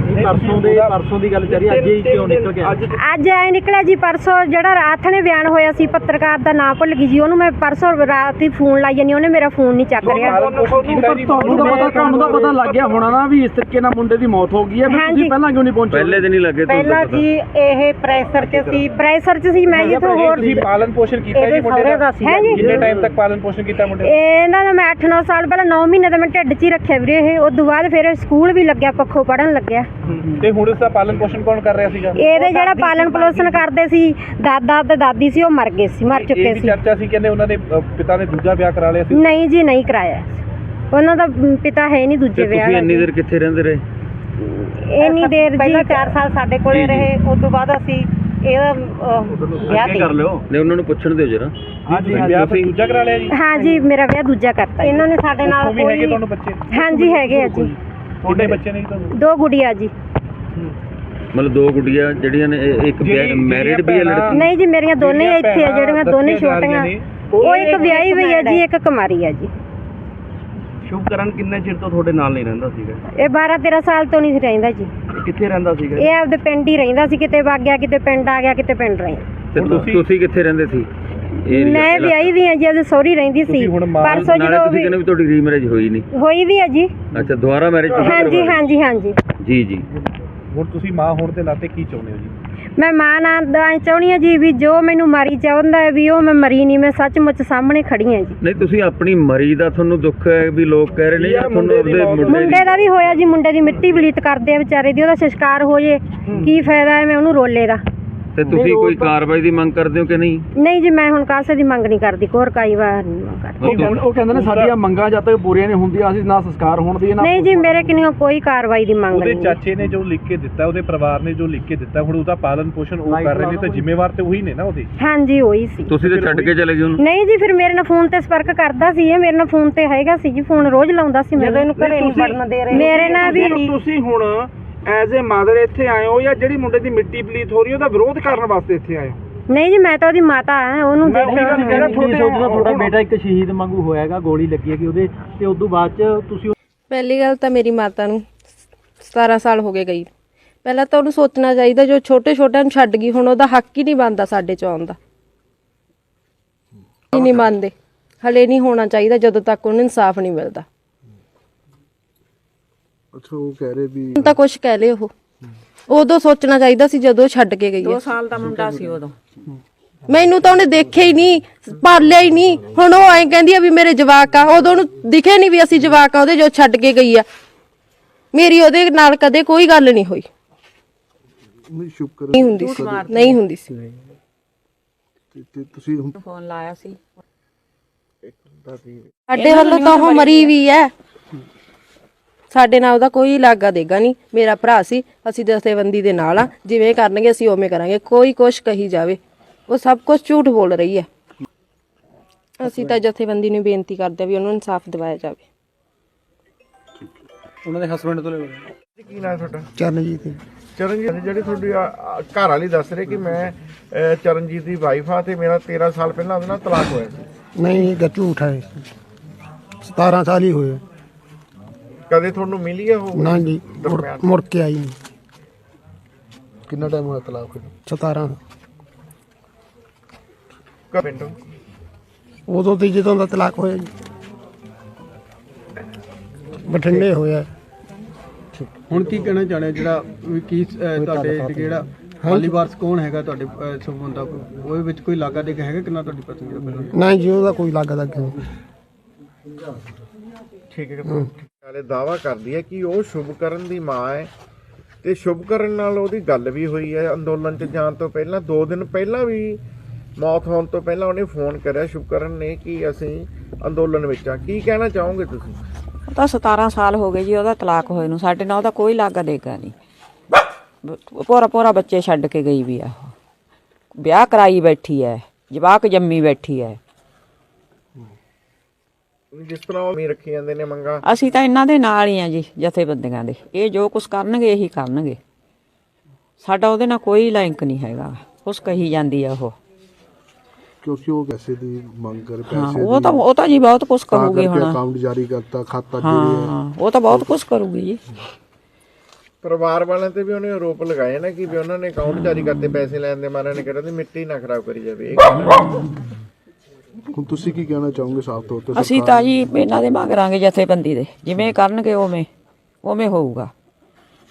S4: ਪਰਸੋਂ ਦੇ ਪਰਸੋਂ ਦੀ ਗੱਲ ਚੱਲ ਰਹੀ ਅੱਜ ਹੀ ਕਿਉਂ ਨਿਕਲ ਗਿਆ? ਅੱਜ
S2: ਅੱਜ ਐ ਨਿਕਲਿਆ ਜੀ ਪਰਸੋਂ ਜਿਹੜਾ ਰਾਤ ਨੇ ਬਿਆਨ ਹੋਇਆ ਸੀ ਪੱਤਰਕਾਰ ਦਾ ਨਾਂ ਭੁੱਲ ਗਈ ਜੀ ਉਹਨੂੰ ਮੈਂ ਪਰਸੋਂ ਰਾਤ ਹੀ ਫੋਨ ਲਾਈ ਜਾਨੀ ਉਹਨੇ ਮੇਰਾ ਫੋਨ ਨਹੀਂ ਚੱਕ ਰਿਹਾ।
S6: ਪਾਲਣ ਪੋਸ਼ਣ ਕੀਤਾ ਜੀ
S4: ਤੁਹਾਨੂੰ ਤਾਂ ਪਤਾ ਤੁਹਾਨੂੰ ਤਾਂ ਪਤਾ ਲੱਗ ਗਿਆ ਹੋਣਾ ਨਾ ਵੀ ਇਸ ਤਰੀਕੇ ਨਾਲ ਮੁੰਡੇ ਦੀ ਮੌਤ ਹੋ ਗਈ ਹੈ ਫਿਰ
S2: ਹਾਂਜੀ।
S4: ਤੁਸੀਂ ਪਹਿਲਾਂ ਕਿਉਂ ਨਹੀਂ ਪਹੁੰਚੇ?
S5: ਪਹਿਲੇ ਦਿਨ ਹੀ ਲੱਗੇ ਤੁਹਾਨੂੰ
S3: ਪਹਿਲਾਂ
S5: ਤਾਂ ਪਤਾ।
S3: ਜੀ ਇਹ ਪ੍ਰੈਸ਼ਰ ਚ ਸੀ
S2: ਪ੍ਰੈਸਰ ਚ ਸੀ ਮੈਂ ਜਿੱਥੋਂ ਹੋਰ
S6: ਤੁਸੀਂ ਪਾਲਣ ਪੋਸ਼ਣ ਕੀਤਾ
S3: ਇਹਦੇ
S6: ਜੀ ਮੁੰਡੇ
S3: ਸਹੁਰੇ
S6: ਦਾ।
S3: ਦਾ ਸੀ
S2: ਹੈ ਜੀ।
S6: ਕਿੰਨੇ ਟਾਈਮ ਤੱਕ ਪਾਲਣ ਪੋਸ਼ਣ ਕੀਤਾ ਮੁੰਡੇ ਦਾ?
S2: ਇਹਨਾਂ ਦਾ ਮੈਂ 8-9 ਸਾਲ ਪਹਿਲਾਂ 9 ਮਹੀਨੇ ਦਾ ਮੈਂ ਢਿੱਡ 'ਚ ਹੀ ਰੱਖਿਆ ਵੀਰੇ ਇਹ ਉਸ ਤੋਂ ਬਾਅਦ ਫਿਰ ਸਕੂਲ ਵੀ ਲੱਗਿਆ ਪੱਖੋਂ ਪੜਨ ਲੱਗਿਆ।
S6: ਤੇ ਹੁਣ ਇਸ ਦਾ ਪਾਲਣ ਪੋਸ਼ਣ ਕੌਣ ਕਰ ਰਿਹਾ ਸੀਗਾ?
S2: ਇਹਦੇ ਜਿਹੜਾ ਪਾਲਣ ਪੋਸ਼ਣ ਕਰਦੇ ਸੀ ਦਾਦਾ ਤੇ ਦਾਦੀ ਸੀ ਉਹ ਮਰ ਗਏ ਸੀ ਮਰ ਚੁੱਕੇ
S6: ਇਹ ਵੀ
S2: ਸੀ।
S6: ਚਰਚਾ ਸੀ ਕਹਿੰਦੇ ਉਹਨਾਂ ਦੇ ਪਿਤਾ ਨੇ ਦੂਜਾ ਵਿਆਹ ਕਰਾ ਲਿਆ ਸੀ?
S2: ਨਹੀਂ ਜੀ ਨਹੀਂ ਕਰਾਇਆ ਉਹਨਾਂ ਦਾ ਪਿਤਾ ਹੈ ਨਹੀਂ ਦੂਜੇ ਵਿਆਹ
S5: ਤੁਸੀਂ ਇੰਨੀ ਦੇਰ ਕਿੱਥੇ ਰਹਿੰਦੇ ਰਹੇ?
S2: ਇੰਨੀ ਦੇਰ ਜੀ।
S3: ਪਹਿਲਾਂ 4 ਸਾਲ ਸਾਡੇ ਕੋਲੇ ਰਹੇ ਉਸ ਤੋਂ ਬਾਅਦ ਅਸੀਂ ਇਹਦਾ ਵਿਆਹ ਤੇ
S4: ਲਿਓ।
S5: ਨੇ ਉਹਨਾਂ ਨੂੰ ਪੁੱਛਣ ਦਿਓ ਜਰਾ।
S4: ਹਾਂਜੀ
S6: ਵਿਆਹ ਦੂਜਾ ਕਰਾ ਲਿਆ ਜੀ?
S2: ਹਾਂ ਜੀ ਮੇਰਾ ਵਿਆਹ ਦੂਜਾ ਕਰਤਾ ਜੀ।
S3: ਇਹਨਾਂ ਨੇ ਸਾਡੇ ਨਾਲ
S6: ਵੀ ਹੈਗੇ
S3: ਕੋਈ
S6: ਤੁਹਾਨੂੰ ਬੱਚੇ?
S2: ਹਾਂਜੀ ਹੈਗੇ ਆ ਜੀ।
S6: ਤੁਹਾਡੇ ਬੱਚੇ ਨੇ ਜੀ ਤੁਹਾਨੂੰ?
S2: ਦੋ ਗੁੜੀਆ ਜੀ।
S5: ਮਤਲਬ ਦੋ ਗੁੱਡੀਆਂ ਜਿਹੜੀਆਂ ਨੇ ਇਹ- ਇੱਕ
S6: ਜਿਹੜੀ-
S5: ਮੈਰਿਡ ਵੀ ਹੈ
S6: ਜਿਹੜੀਆਂ
S5: ਲੜਕੀ
S2: ਨਹੀਂ ਜੀ ਮੇਰੀਆਂ ਦੋਨੇ
S6: ਜਿਹੜੀਆਂ
S2: ਇੱਥੇ ਆ ਜਿਹੜੀਆਂ ਦੋਨੇ
S6: ਦੱਸੀਆਂ ਜਾ
S2: ਛੋਟੀਆਂ।
S6: ਨੇ,
S2: ਉਹ ਇੱਕ ਵਿਆਹੀ ਹੋਈ ਹੈ ਜੀ ਇੱਕ ਕੁਮਾਰੀ ਹੈ ਜੀ।
S4: ਸ਼ੁਭਕਰਨ ਕਿੰਨੇ ਚਿਰ ਤੋਂ ਤੁਹਾਡੇ ਨਾਲ ਨਹੀਂ ਰਹਿੰਦਾ ਸੀਗਾ?
S2: ਇਹ 12 13 ਸਾਲ ਤੋਂ ਨਹੀਂ ਸੀ ਰਹਿੰਦਾ ਜੀ।
S4: ਕਿੱਥੇ ਰਹਿੰਦਾ ਸੀਗਾ?
S2: ਇਹ ਆਪਦੇ ਪਿੰਡ ਹੀ ਰਹਿੰਦਾ ਸੀ ਕਿਤੇ ਵਗ ਗਿਆ ਕਿਤੇ ਪਿੰਡ ਆ ਗਿਆ ਕਿਤੇ ਪਿੰਡ ਰਹਿ।
S5: ਤੇ ਤੁਸੀਂ ਤੁਸੀਂ ਕਿੱਥੇ ਰਹਿੰਦੇ ਸੀ?
S2: ਮੈਂ ਵਿਆਹੀ ਵੀ ਹਾਂ ਜੀ ਆਪਦੇ ਸਹੁਰੀ ਰਹਿੰਦੀ ਸੀ।
S6: ਤੁਸੀਂ ਹੁਣ ਮਾਂ-
S2: ਪਰਸੋਂ
S5: ਨਾਲੇ
S2: ਜਦੋਂ
S5: ਤੁਸੀਂ
S2: ਵੀ
S5: ਕਹਿੰਦੇ ਵੀ ਤੁਹਾਡੀ ਰੀਮੈਰਿਜ ਹੋਈ ਨਹੀਂ।
S2: ਹੋਈ ਵੀ ਹੈ ਜੀ।
S5: ਅੱਛਾ ਦੁਬਾਰਾ ਮੈਰਿਜ
S2: ਹਾਂਜੀ? ਹਾਂਜੀ ਹਾਂਜੀ।
S5: ਜੀ ਜੀ।
S6: ਹੁਣ ਤੁਸੀਂ ਮਾਂ ਹੋਣ ਦੇ ਨਾਤੇ ਕੀ ਚਾਹੁੰਦੇ ਹੋ ਜੀ?
S2: ਮੈਂ ਮਾਂ ਨਾਲ ਦਾ ਚਾਹੁੰਦੀ ਹਾਂ ਜੀ ਵੀ ਜੋ ਮੈਨੂੰ ਮਾਰੀ ਚਾਹੁੰਦਾ ਹੈ ਵੀ ਉਹ ਮੈਂ ਮਰੀ ਨਹੀਂ ਮੈਂ ਸੱਚਮੁੱਚ ਸਾਹਮਣੇ ਖੜੀ ਹਾਂ ਜੀ।
S5: ਨਹੀਂ ਤੁਸੀਂ ਆਪਣੀ ਮਰੀ ਦਾ ਤੁਹਾਨੂੰ ਦੁੱਖ ਹੈ ਵੀ ਲੋਕ ਕਹਿ ਰਹੇ ਨੇ ਯਾਰ ਤੁਹਾਨੂੰ
S6: ਮੁੰਡੇ ਦੀ
S5: ਉਹਦੇ ਮੁੰਡੇ ਦੀ
S2: ਮੁੰਡੇ ਦਾ ਵੀ ਹੋਇਆ ਜੀ ਮੁੰਡੇ ਦੀ ਮਿੱਟੀ ਬਲੀਤ ਕਰਦੇ ਆ ਵਿਚਾਰੇ ਦੀ ਉਹਦਾ ਸੰਸਕਾਰ ਹੋ ਜੇ ਕੀ ਫਾਇਦਾ ਹੈ ਮੈਂ ਉਹਨੂੰ ਰੋਲੇ ਦਾ।
S5: ਤੇ ਤੁਸੀਂ ਕੋਈ ਕਾਰਵਾਈ ਦੀ ਮੰਗ ਕਰਦੇ ਹੋ ਕਿ ਨਹੀਂ?
S2: ਨਹੀਂ ਜੀ ਮੈਂ ਹੁਣ ਕਾਸੇ ਦੀ ਮੰਗ ਨਹੀਂ ਕਰਦੀ ਕੋਰ ਕਾਈ ਵਾਰ ਨਹੀਂ ਮੰਗ ਕਰਦੀ।
S4: ਉਹ ਉਹ ਕਹਿੰਦੇ ਨੇ ਸਾਡੀਆਂ ਮੰਗਾਂ ਜਦ ਤੱਕ ਪੂਰੀਆਂ ਨਹੀਂ ਹੁੰਦੀਆਂ ਅਸੀਂ ਨਾ ਸੰਸਕਾਰ ਹੋਣ ਦੀ ਨਾ
S2: ਨਹੀਂ ਜੀ ਮੇਰੇ ਕਿਨਿਓ ਕੋਈ ਕਾਰਵਾਈ ਦੀ ਮੰਗ
S6: ਉਹਦੇ
S2: ਨਹੀਂ
S6: ਚਾਚੇ ਨੇ ਜੋ ਲਿਖ ਕੇ ਦਿੱਤਾ ਉਹਦੇ ਪਰਿਵਾਰ ਨੇ ਜੋ ਲਿਖ ਕੇ ਦਿੱਤਾ ਹੁਣ ਉਹਦਾ ਪਾਲਨ ਪੋਸ਼ਣ ਉਹ ਕਰ ਰਹੇ ਨੇ ਤਾਂ ਜ਼ਿੰਮੇਵਾਰ ਤੇ ਉਹੀ ਨੇ ਨਾ ਉਹਦੇ?
S2: ਹਾਂਜੀ ਹੋਈ ਸੀ।
S5: ਤੁਸੀਂ ਤੇ ਛੱਡ ਕੇ ਚਲੇ ਗਏ ਉਹਨੂੰ?
S2: ਨਹੀਂ ਜੀ ਫਿਰ ਮੇਰੇ ਨਾਲ ਫੋਨ ਤੇ ਸੰਪਰਕ ਕਰਦਾ ਸੀ ਇਹ ਮੇਰੇ ਨਾਲ ਫੋਨ ਤੇ ਹੈਗਾ ਸੀ ਜੀ ਫੋਨ ਰੋਜ਼ ਲਾਉਂਦਾ ਸੀ ਮੈਨੂੰ
S3: ਇਹਨੂੰ ਘਰੇ ਨਹੀਂ ਵੜਨ ਦੇ ਰਹੇ।
S2: ਮੇਰੇ ਨਾਲ ਵੀ
S6: ਤੁਸੀਂ ਹੁਣ ਐਜ਼ ਅ ਮਦਰ ਇੱਥੇ ਆਏ ਹੋ ਜਾਂ ਜਿਹੜੀ ਮੁੰਡੇ ਦੀ ਮਿੱਟੀ ਪਲੀਤ ਹੋ ਰਹੀ ਉਹਦਾ ਵਿਰੋਧ ਕਰਨ ਵਾਸਤੇ ਇੱਥੇ ਆਏ ਹੋ?
S2: ਨਹੀਂ ਜੀ ਮੈਂ ਤਾਂ ਉਹਦੀ ਮਾਤਾ ਹਾਂ ਉਹਨੂੰ
S6: ਮੈਂ ਉਹੀ ਗੱਲ ਕਹਿ ਰਿਹਾ, ਤੁਹਾਡੇ-
S4: ਤੁਹਾਡਾ ਬੇਟਾ ਇੱਕ ਸ਼ਹੀਦ ਵਾਂਗੂ ਹੋਇਆਗਾ ਗੋਲੀ ਲੱਗੀ ਹੈਗੀ ਉਹਦੇ ਤੇ ਉਦੋਂ ਬਾਅਦ ਚ ਤੁਸੀਂ
S8: ਪਹਿਲੀ ਗੱਲ ਤਾਂ ਮੇਰੀ ਮਾਤਾ ਨੂੰ 17 ਸਾਲ ਹੋ ਗਏ ਗਈ। ਪਹਿਲਾਂ ਤਾਂ ਉਹਨੂੰ ਸੋਚਣਾ ਚਾਹੀਦਾ ਜੋ ਛੋਟੇ ਛੋਟਿਆਂ ਨੂੰ ਛੱਡ ਗਈ ਹੁਣ ਉਹਦਾ ਹੱਕ ਹੀ ਨਹੀਂ ਬਣਦਾ ਸਾਡੇ ਚ ਆਉਣ ਦਾ। ਹੀ। ਨਹੀਂ ਮੰਨਦੇ। ਹਲੇ ਨਹੀਂ ਹੋਣਾ ਚਾਹੀਦਾ ਜਦੋਂ ਤੱਕ ਉਹਨੂੰ ਇਨਸਾਫ ਨਹੀਂ ਮਿਲਦਾ।
S7: ਅੱਛਾ ਉਹ ਕਹਿ ਰਹੇ ਵੀ
S8: ਹੁਣ ਤਾਂ ਕੁਝ ਕਹਿ ਲੇ ਉਹ। ਉਦੋਂ ਸੋਚਣਾ ਚਾਹੀਦਾ ਸੀ ਜਦੋਂ ਛੱਡ ਕੇ ਗਈ ਹੈ 2 ਸਾਲ ਦਾ ਮੁੰਡਾ ਸੀ ਉਦੋਂ। ਮੈਨੂੰ ਤਾਂ ਉਹਨੇ ਦੇਖਿਆ ਹੀ ਨਹੀਂ ਪਾਲਿਆ ਹੀ ਨਹੀਂ। ਹੁਣ ਉਹ ਐਂ ਕਹਿੰਦੀ ਆ ਵੀ ਮੇਰੇ ਜਵਾਕ ਆ। ਉਦੋਂ ਉਹਨੂੰ ਦਿਖੇ ਨਹੀਂ ਵੀ ਅਸੀਂ ਜਵਾਕ ਆ ਉਹਦੇ ਜੋ ਛੱਡ ਕੇ ਗਈ ਆ। ਮੇਰੀ ਉਹਦੇ ਨਾਲ ਕਦੇ ਕੋਈ ਗੱਲ ਨਹੀਂ ਹੋਈ।
S7: ਨਹੀਂ ਸ਼ੁਕਰ
S8: ਨਹੀਂ ਹੁੰਦੀ ਸੀ। ਨਹੀਂ ਹੁੰਦੀ ਸੀ।
S7: ਤੇ- ਤੇ ਤੁਸੀਂ ਹੁਣ
S8: ਸਾਡੇ ਵੱਲੋਂ ਤਾਂ ਉਹ ਮਰੀ ਵੀ ਐ ਸਾਡੇ ਨਾਲ ਉਹਦਾ ਕੋਈ ਲਾਗਾ ਦੇਗਾ ਨਹੀਂ। ਮੇਰਾ ਭਰਾ ਸੀ ਅਸੀਂ ਦਸਤੇਬੰਦੀ ਦੇ ਨਾਲ ਆ। ਜਿਵੇਂ ਕਰਨਗੇ ਅਸੀਂ ਉਵੇਂ ਕਰਾਂਗੇ। ਕੋਈ ਕੁਛ ਕਹੀ ਜਾਵੇ। ਉਹ ਸਭ ਕੁਝ ਝੂਠ ਬੋਲ ਰਹੀ ਹੈ। ਅਸੀਂ ਤਾਂ ਜਥੇਬੰਦੀ ਨੂੰ ਬੇਨਤੀ ਕਰਦੇ ਆ ਵੀ ਉਹਨੂੰ ਇਨਸਾਫ ਦਿਵਾਇਆ ਜਾਵੇ।
S4: ਉਹਨਾਂ ਦੇ ਹਸਬੰਡ ਤੋਂ ਲੈ
S9: ਕੀ ਨਾਮ ਤੁਹਾਡਾ?
S10: ਚਰਨਜੀਤ।
S9: ਚਰਨਜੀਤ ਜਿਹੜੀ ਤੁਹਾਡੀ ਆ- ਆ ਘਰ ਵਾਲੀ ਦੱਸ ਰਹੀ ਕਿ ਮੈਂ ਚਰਨਜੀਤ ਦੀ ਵਾਈਫ ਆ ਤੇ ਮੇਰਾ 13 ਸਾਲ ਪਹਿਲਾਂ ਉਹਦੇ ਨਾਲ ਤਲਾਕ ਹੋਇਆ ਸੀ।
S10: ਨਹੀਂ ਇਹ ਝੂਠ ਹੈ। 17 ਸਾਲ ਹੀ ਹੋਏ।
S9: ਕਦੇ ਤੁਹਾਨੂੰ ਮਿਲੀ ਆ ਉਹ
S10: ਨਾ ਜੀ ਮੁੜ- ਮੁੜ ਕੇ ਆਈ ਨਹੀਂ।
S7: ਕਿੰਨਾ ਟਾਈਮ ਹੋਇਆ ਤਲਾਕ ਹੋਏ
S10: 17
S9: ਕ- ਪਿੰਡੋਂ?
S10: ਉਦੋਂ ਤੇ ਜਦੋਂ ਦਾ ਤਲਾਕ ਹੋਇਆ ਜੀ। ਬਠਿੰਡੇ ਹੋਇਆ।
S11: ਹੁਣ ਕੀ ਕਹਿਣਾ ਚਾਹੁੰਦੇ ਜਿਹੜਾ ਵੀ ਕੀ ਅਹ, ਤੁਹਾਡੇ ਜਿਹੜਾ ਹਾਲੀ ਵਾਰਸ ਕੌਣ ਹੈਗਾ ਤੁਹਾਡੇ ਅਹ, ਸੰਬੰਧ ਦਾ ਉਹਦੇ ਵਿੱਚ ਕੋਈ ਲਾਗਾ ਦੇ ਹੈਗਾ ਕਿ ਨਾ ਤੁਹਾਡੀ ਪਤਨੀ ਦਾ? ਪਹਿਲਾਂ
S10: ਨਹੀਂ ਜੀ ਉਹਦਾ ਕੋਈ ਲੱਗਦਾ ਕਿਉਂ?
S9: ਠੀਕ ਹੈ। ਨਾਲੇ ਦਾਵਾ ਕਰਦੀ ਹੈ ਕਿ ਉਹ ਸ਼ੁਭਕਰਨ ਦੀ ਮਾਂ ਹੈ ਤੇ ਸ਼ੁਭਕਰਨ ਨਾਲ ਉਹਦੀ ਗੱਲ ਵੀ ਹੋਈ ਹੈ ਅੰਦੋਲਨ 'ਚ ਜਾਣ ਤੋਂ ਪਹਿਲਾਂ 2 ਦਿਨ ਪਹਿਲਾਂ ਵੀ ਮੌਤ ਹੋਣ ਤੋਂ ਪਹਿਲਾਂ ਉਹਨੇ ਫੋਨ ਕਰਿਆ ਸ਼ੁਭਕਰਨ ਨੇ ਕਿ ਅਸੀਂ ਅੰਦੋਲਨ ਵਿੱਚ ਆ ਕੀ ਕਹਿਣਾ ਚਾਹੋਗੇ ਤੁਸੀਂ?
S12: ਤਾਂ 17 ਸਾਲ ਹੋ ਗਏ ਜੀ, ਉਹਦਾ ਤਲਾਕ ਹੋਏ ਨੂੰ। ਸਾਡੇ ਨਾਲ ਉਹਦਾ ਕੋਈ ਲਾਗਾ ਦੇਗਾ ਨਹੀਂ। ਪੋਰਾ ਪੋਰਾ ਬੱਚੇ ਛੱਡ ਕੇ ਗਈ ਵੀ ਆ ਵਿਆਹ ਕਰਾਈ ਬੈਠੀ ਐ ਜਵਾਕ ਜੰਮੀ ਬੈਠੀ ਐ
S9: ਜਿਸ ਤਰ੍ਹਾਂ ਉਹ ਮੀ ਰੱਖੀ ਜਾਂਦੇ ਨੇ ਮੰਗਾ।
S12: ਅਸੀਂ ਤਾਂ ਇਹਨਾਂ ਦੇ ਨਾਲ ਹੀ ਆ ਜੀ ਜਥੇਬੰਦੀਆਂ ਦੇ। ਇਹ ਜੋ ਕੁਝ ਕਰਨਗੇ ਇਹੀ ਕਰਨਗੇ। ਸਾਡਾ ਉਹਦੇ ਨਾਲ ਕੋਈ ਲਿੰਕ ਨਹੀਂ ਹੈਗਾ। ਕੁਛ ਕਹੀ ਜਾਂਦੀ ਆ ਉਹ।
S7: ਕਿਉਂਕਿ ਉਹ ਪੈਸੇ ਦੀ ਮੰਗ ਕਰ
S12: ਹਾਂ
S7: ਪੈਸੇ
S12: ਉਹ ਤਾਂ ਉਹ ਤਾਂ ਜੀ ਬਹੁਤ ਕੁਝ
S7: ਤਾਂ
S12: ਕਰੂਗੀ
S7: ਕਰਕੇ
S12: ਹੁਣ।
S7: ਅਕਾਊਂਟ ਜਾਰੀ ਕਰਤਾ ਖਾਤਾ ਜਿਹੜੇ ਹੈ
S12: ਹਾਂ ਉਹ ਤਾਂ ਬਹੁਤ ਕੁਝ ਕਰੂਗੀ ਜੀ।
S9: ਪਰਿਵਾਰ ਵਾਲਿਆਂ ਤੇ ਵੀ ਉਹਨੇ ਆਰੋਪ ਲਗਾਏ ਨਾ ਕਿ ਵੀ ਉਹਨਾਂ ਨੇ ਅਕਾਊਂਟ ਜਾਰੀ ਕਰਤੇ ਪੈਸੇ ਲੈਣ ਦੇ ਮਾਰੇ ਨੇ ਕਿਹਾ ਤੇ ਮਿੱਟੀ ਨਾ ਖਰਾਬ ਕਰੀ ਜਾਵੇ। ਇਹ
S7: ਹੁਣ ਤੁਸੀਂ ਕੀ ਕਹਿਣਾ ਚਾਹੋਗੇ ਸਾਫ਼ ਤੌਰ ਤੇ
S12: ਅਸੀਂ ਤਾਂ ਜੀ ਇਹਨਾਂ ਦੇ ਮੰਗ ਰਾਂਗੇ ਜਥੇਬੰਦੀ ਦੇ। ਜਿਵੇਂ ਕਰਨਗੇ ਉਵੇਂ ਉਵੇਂ ਹੋਊਗਾ।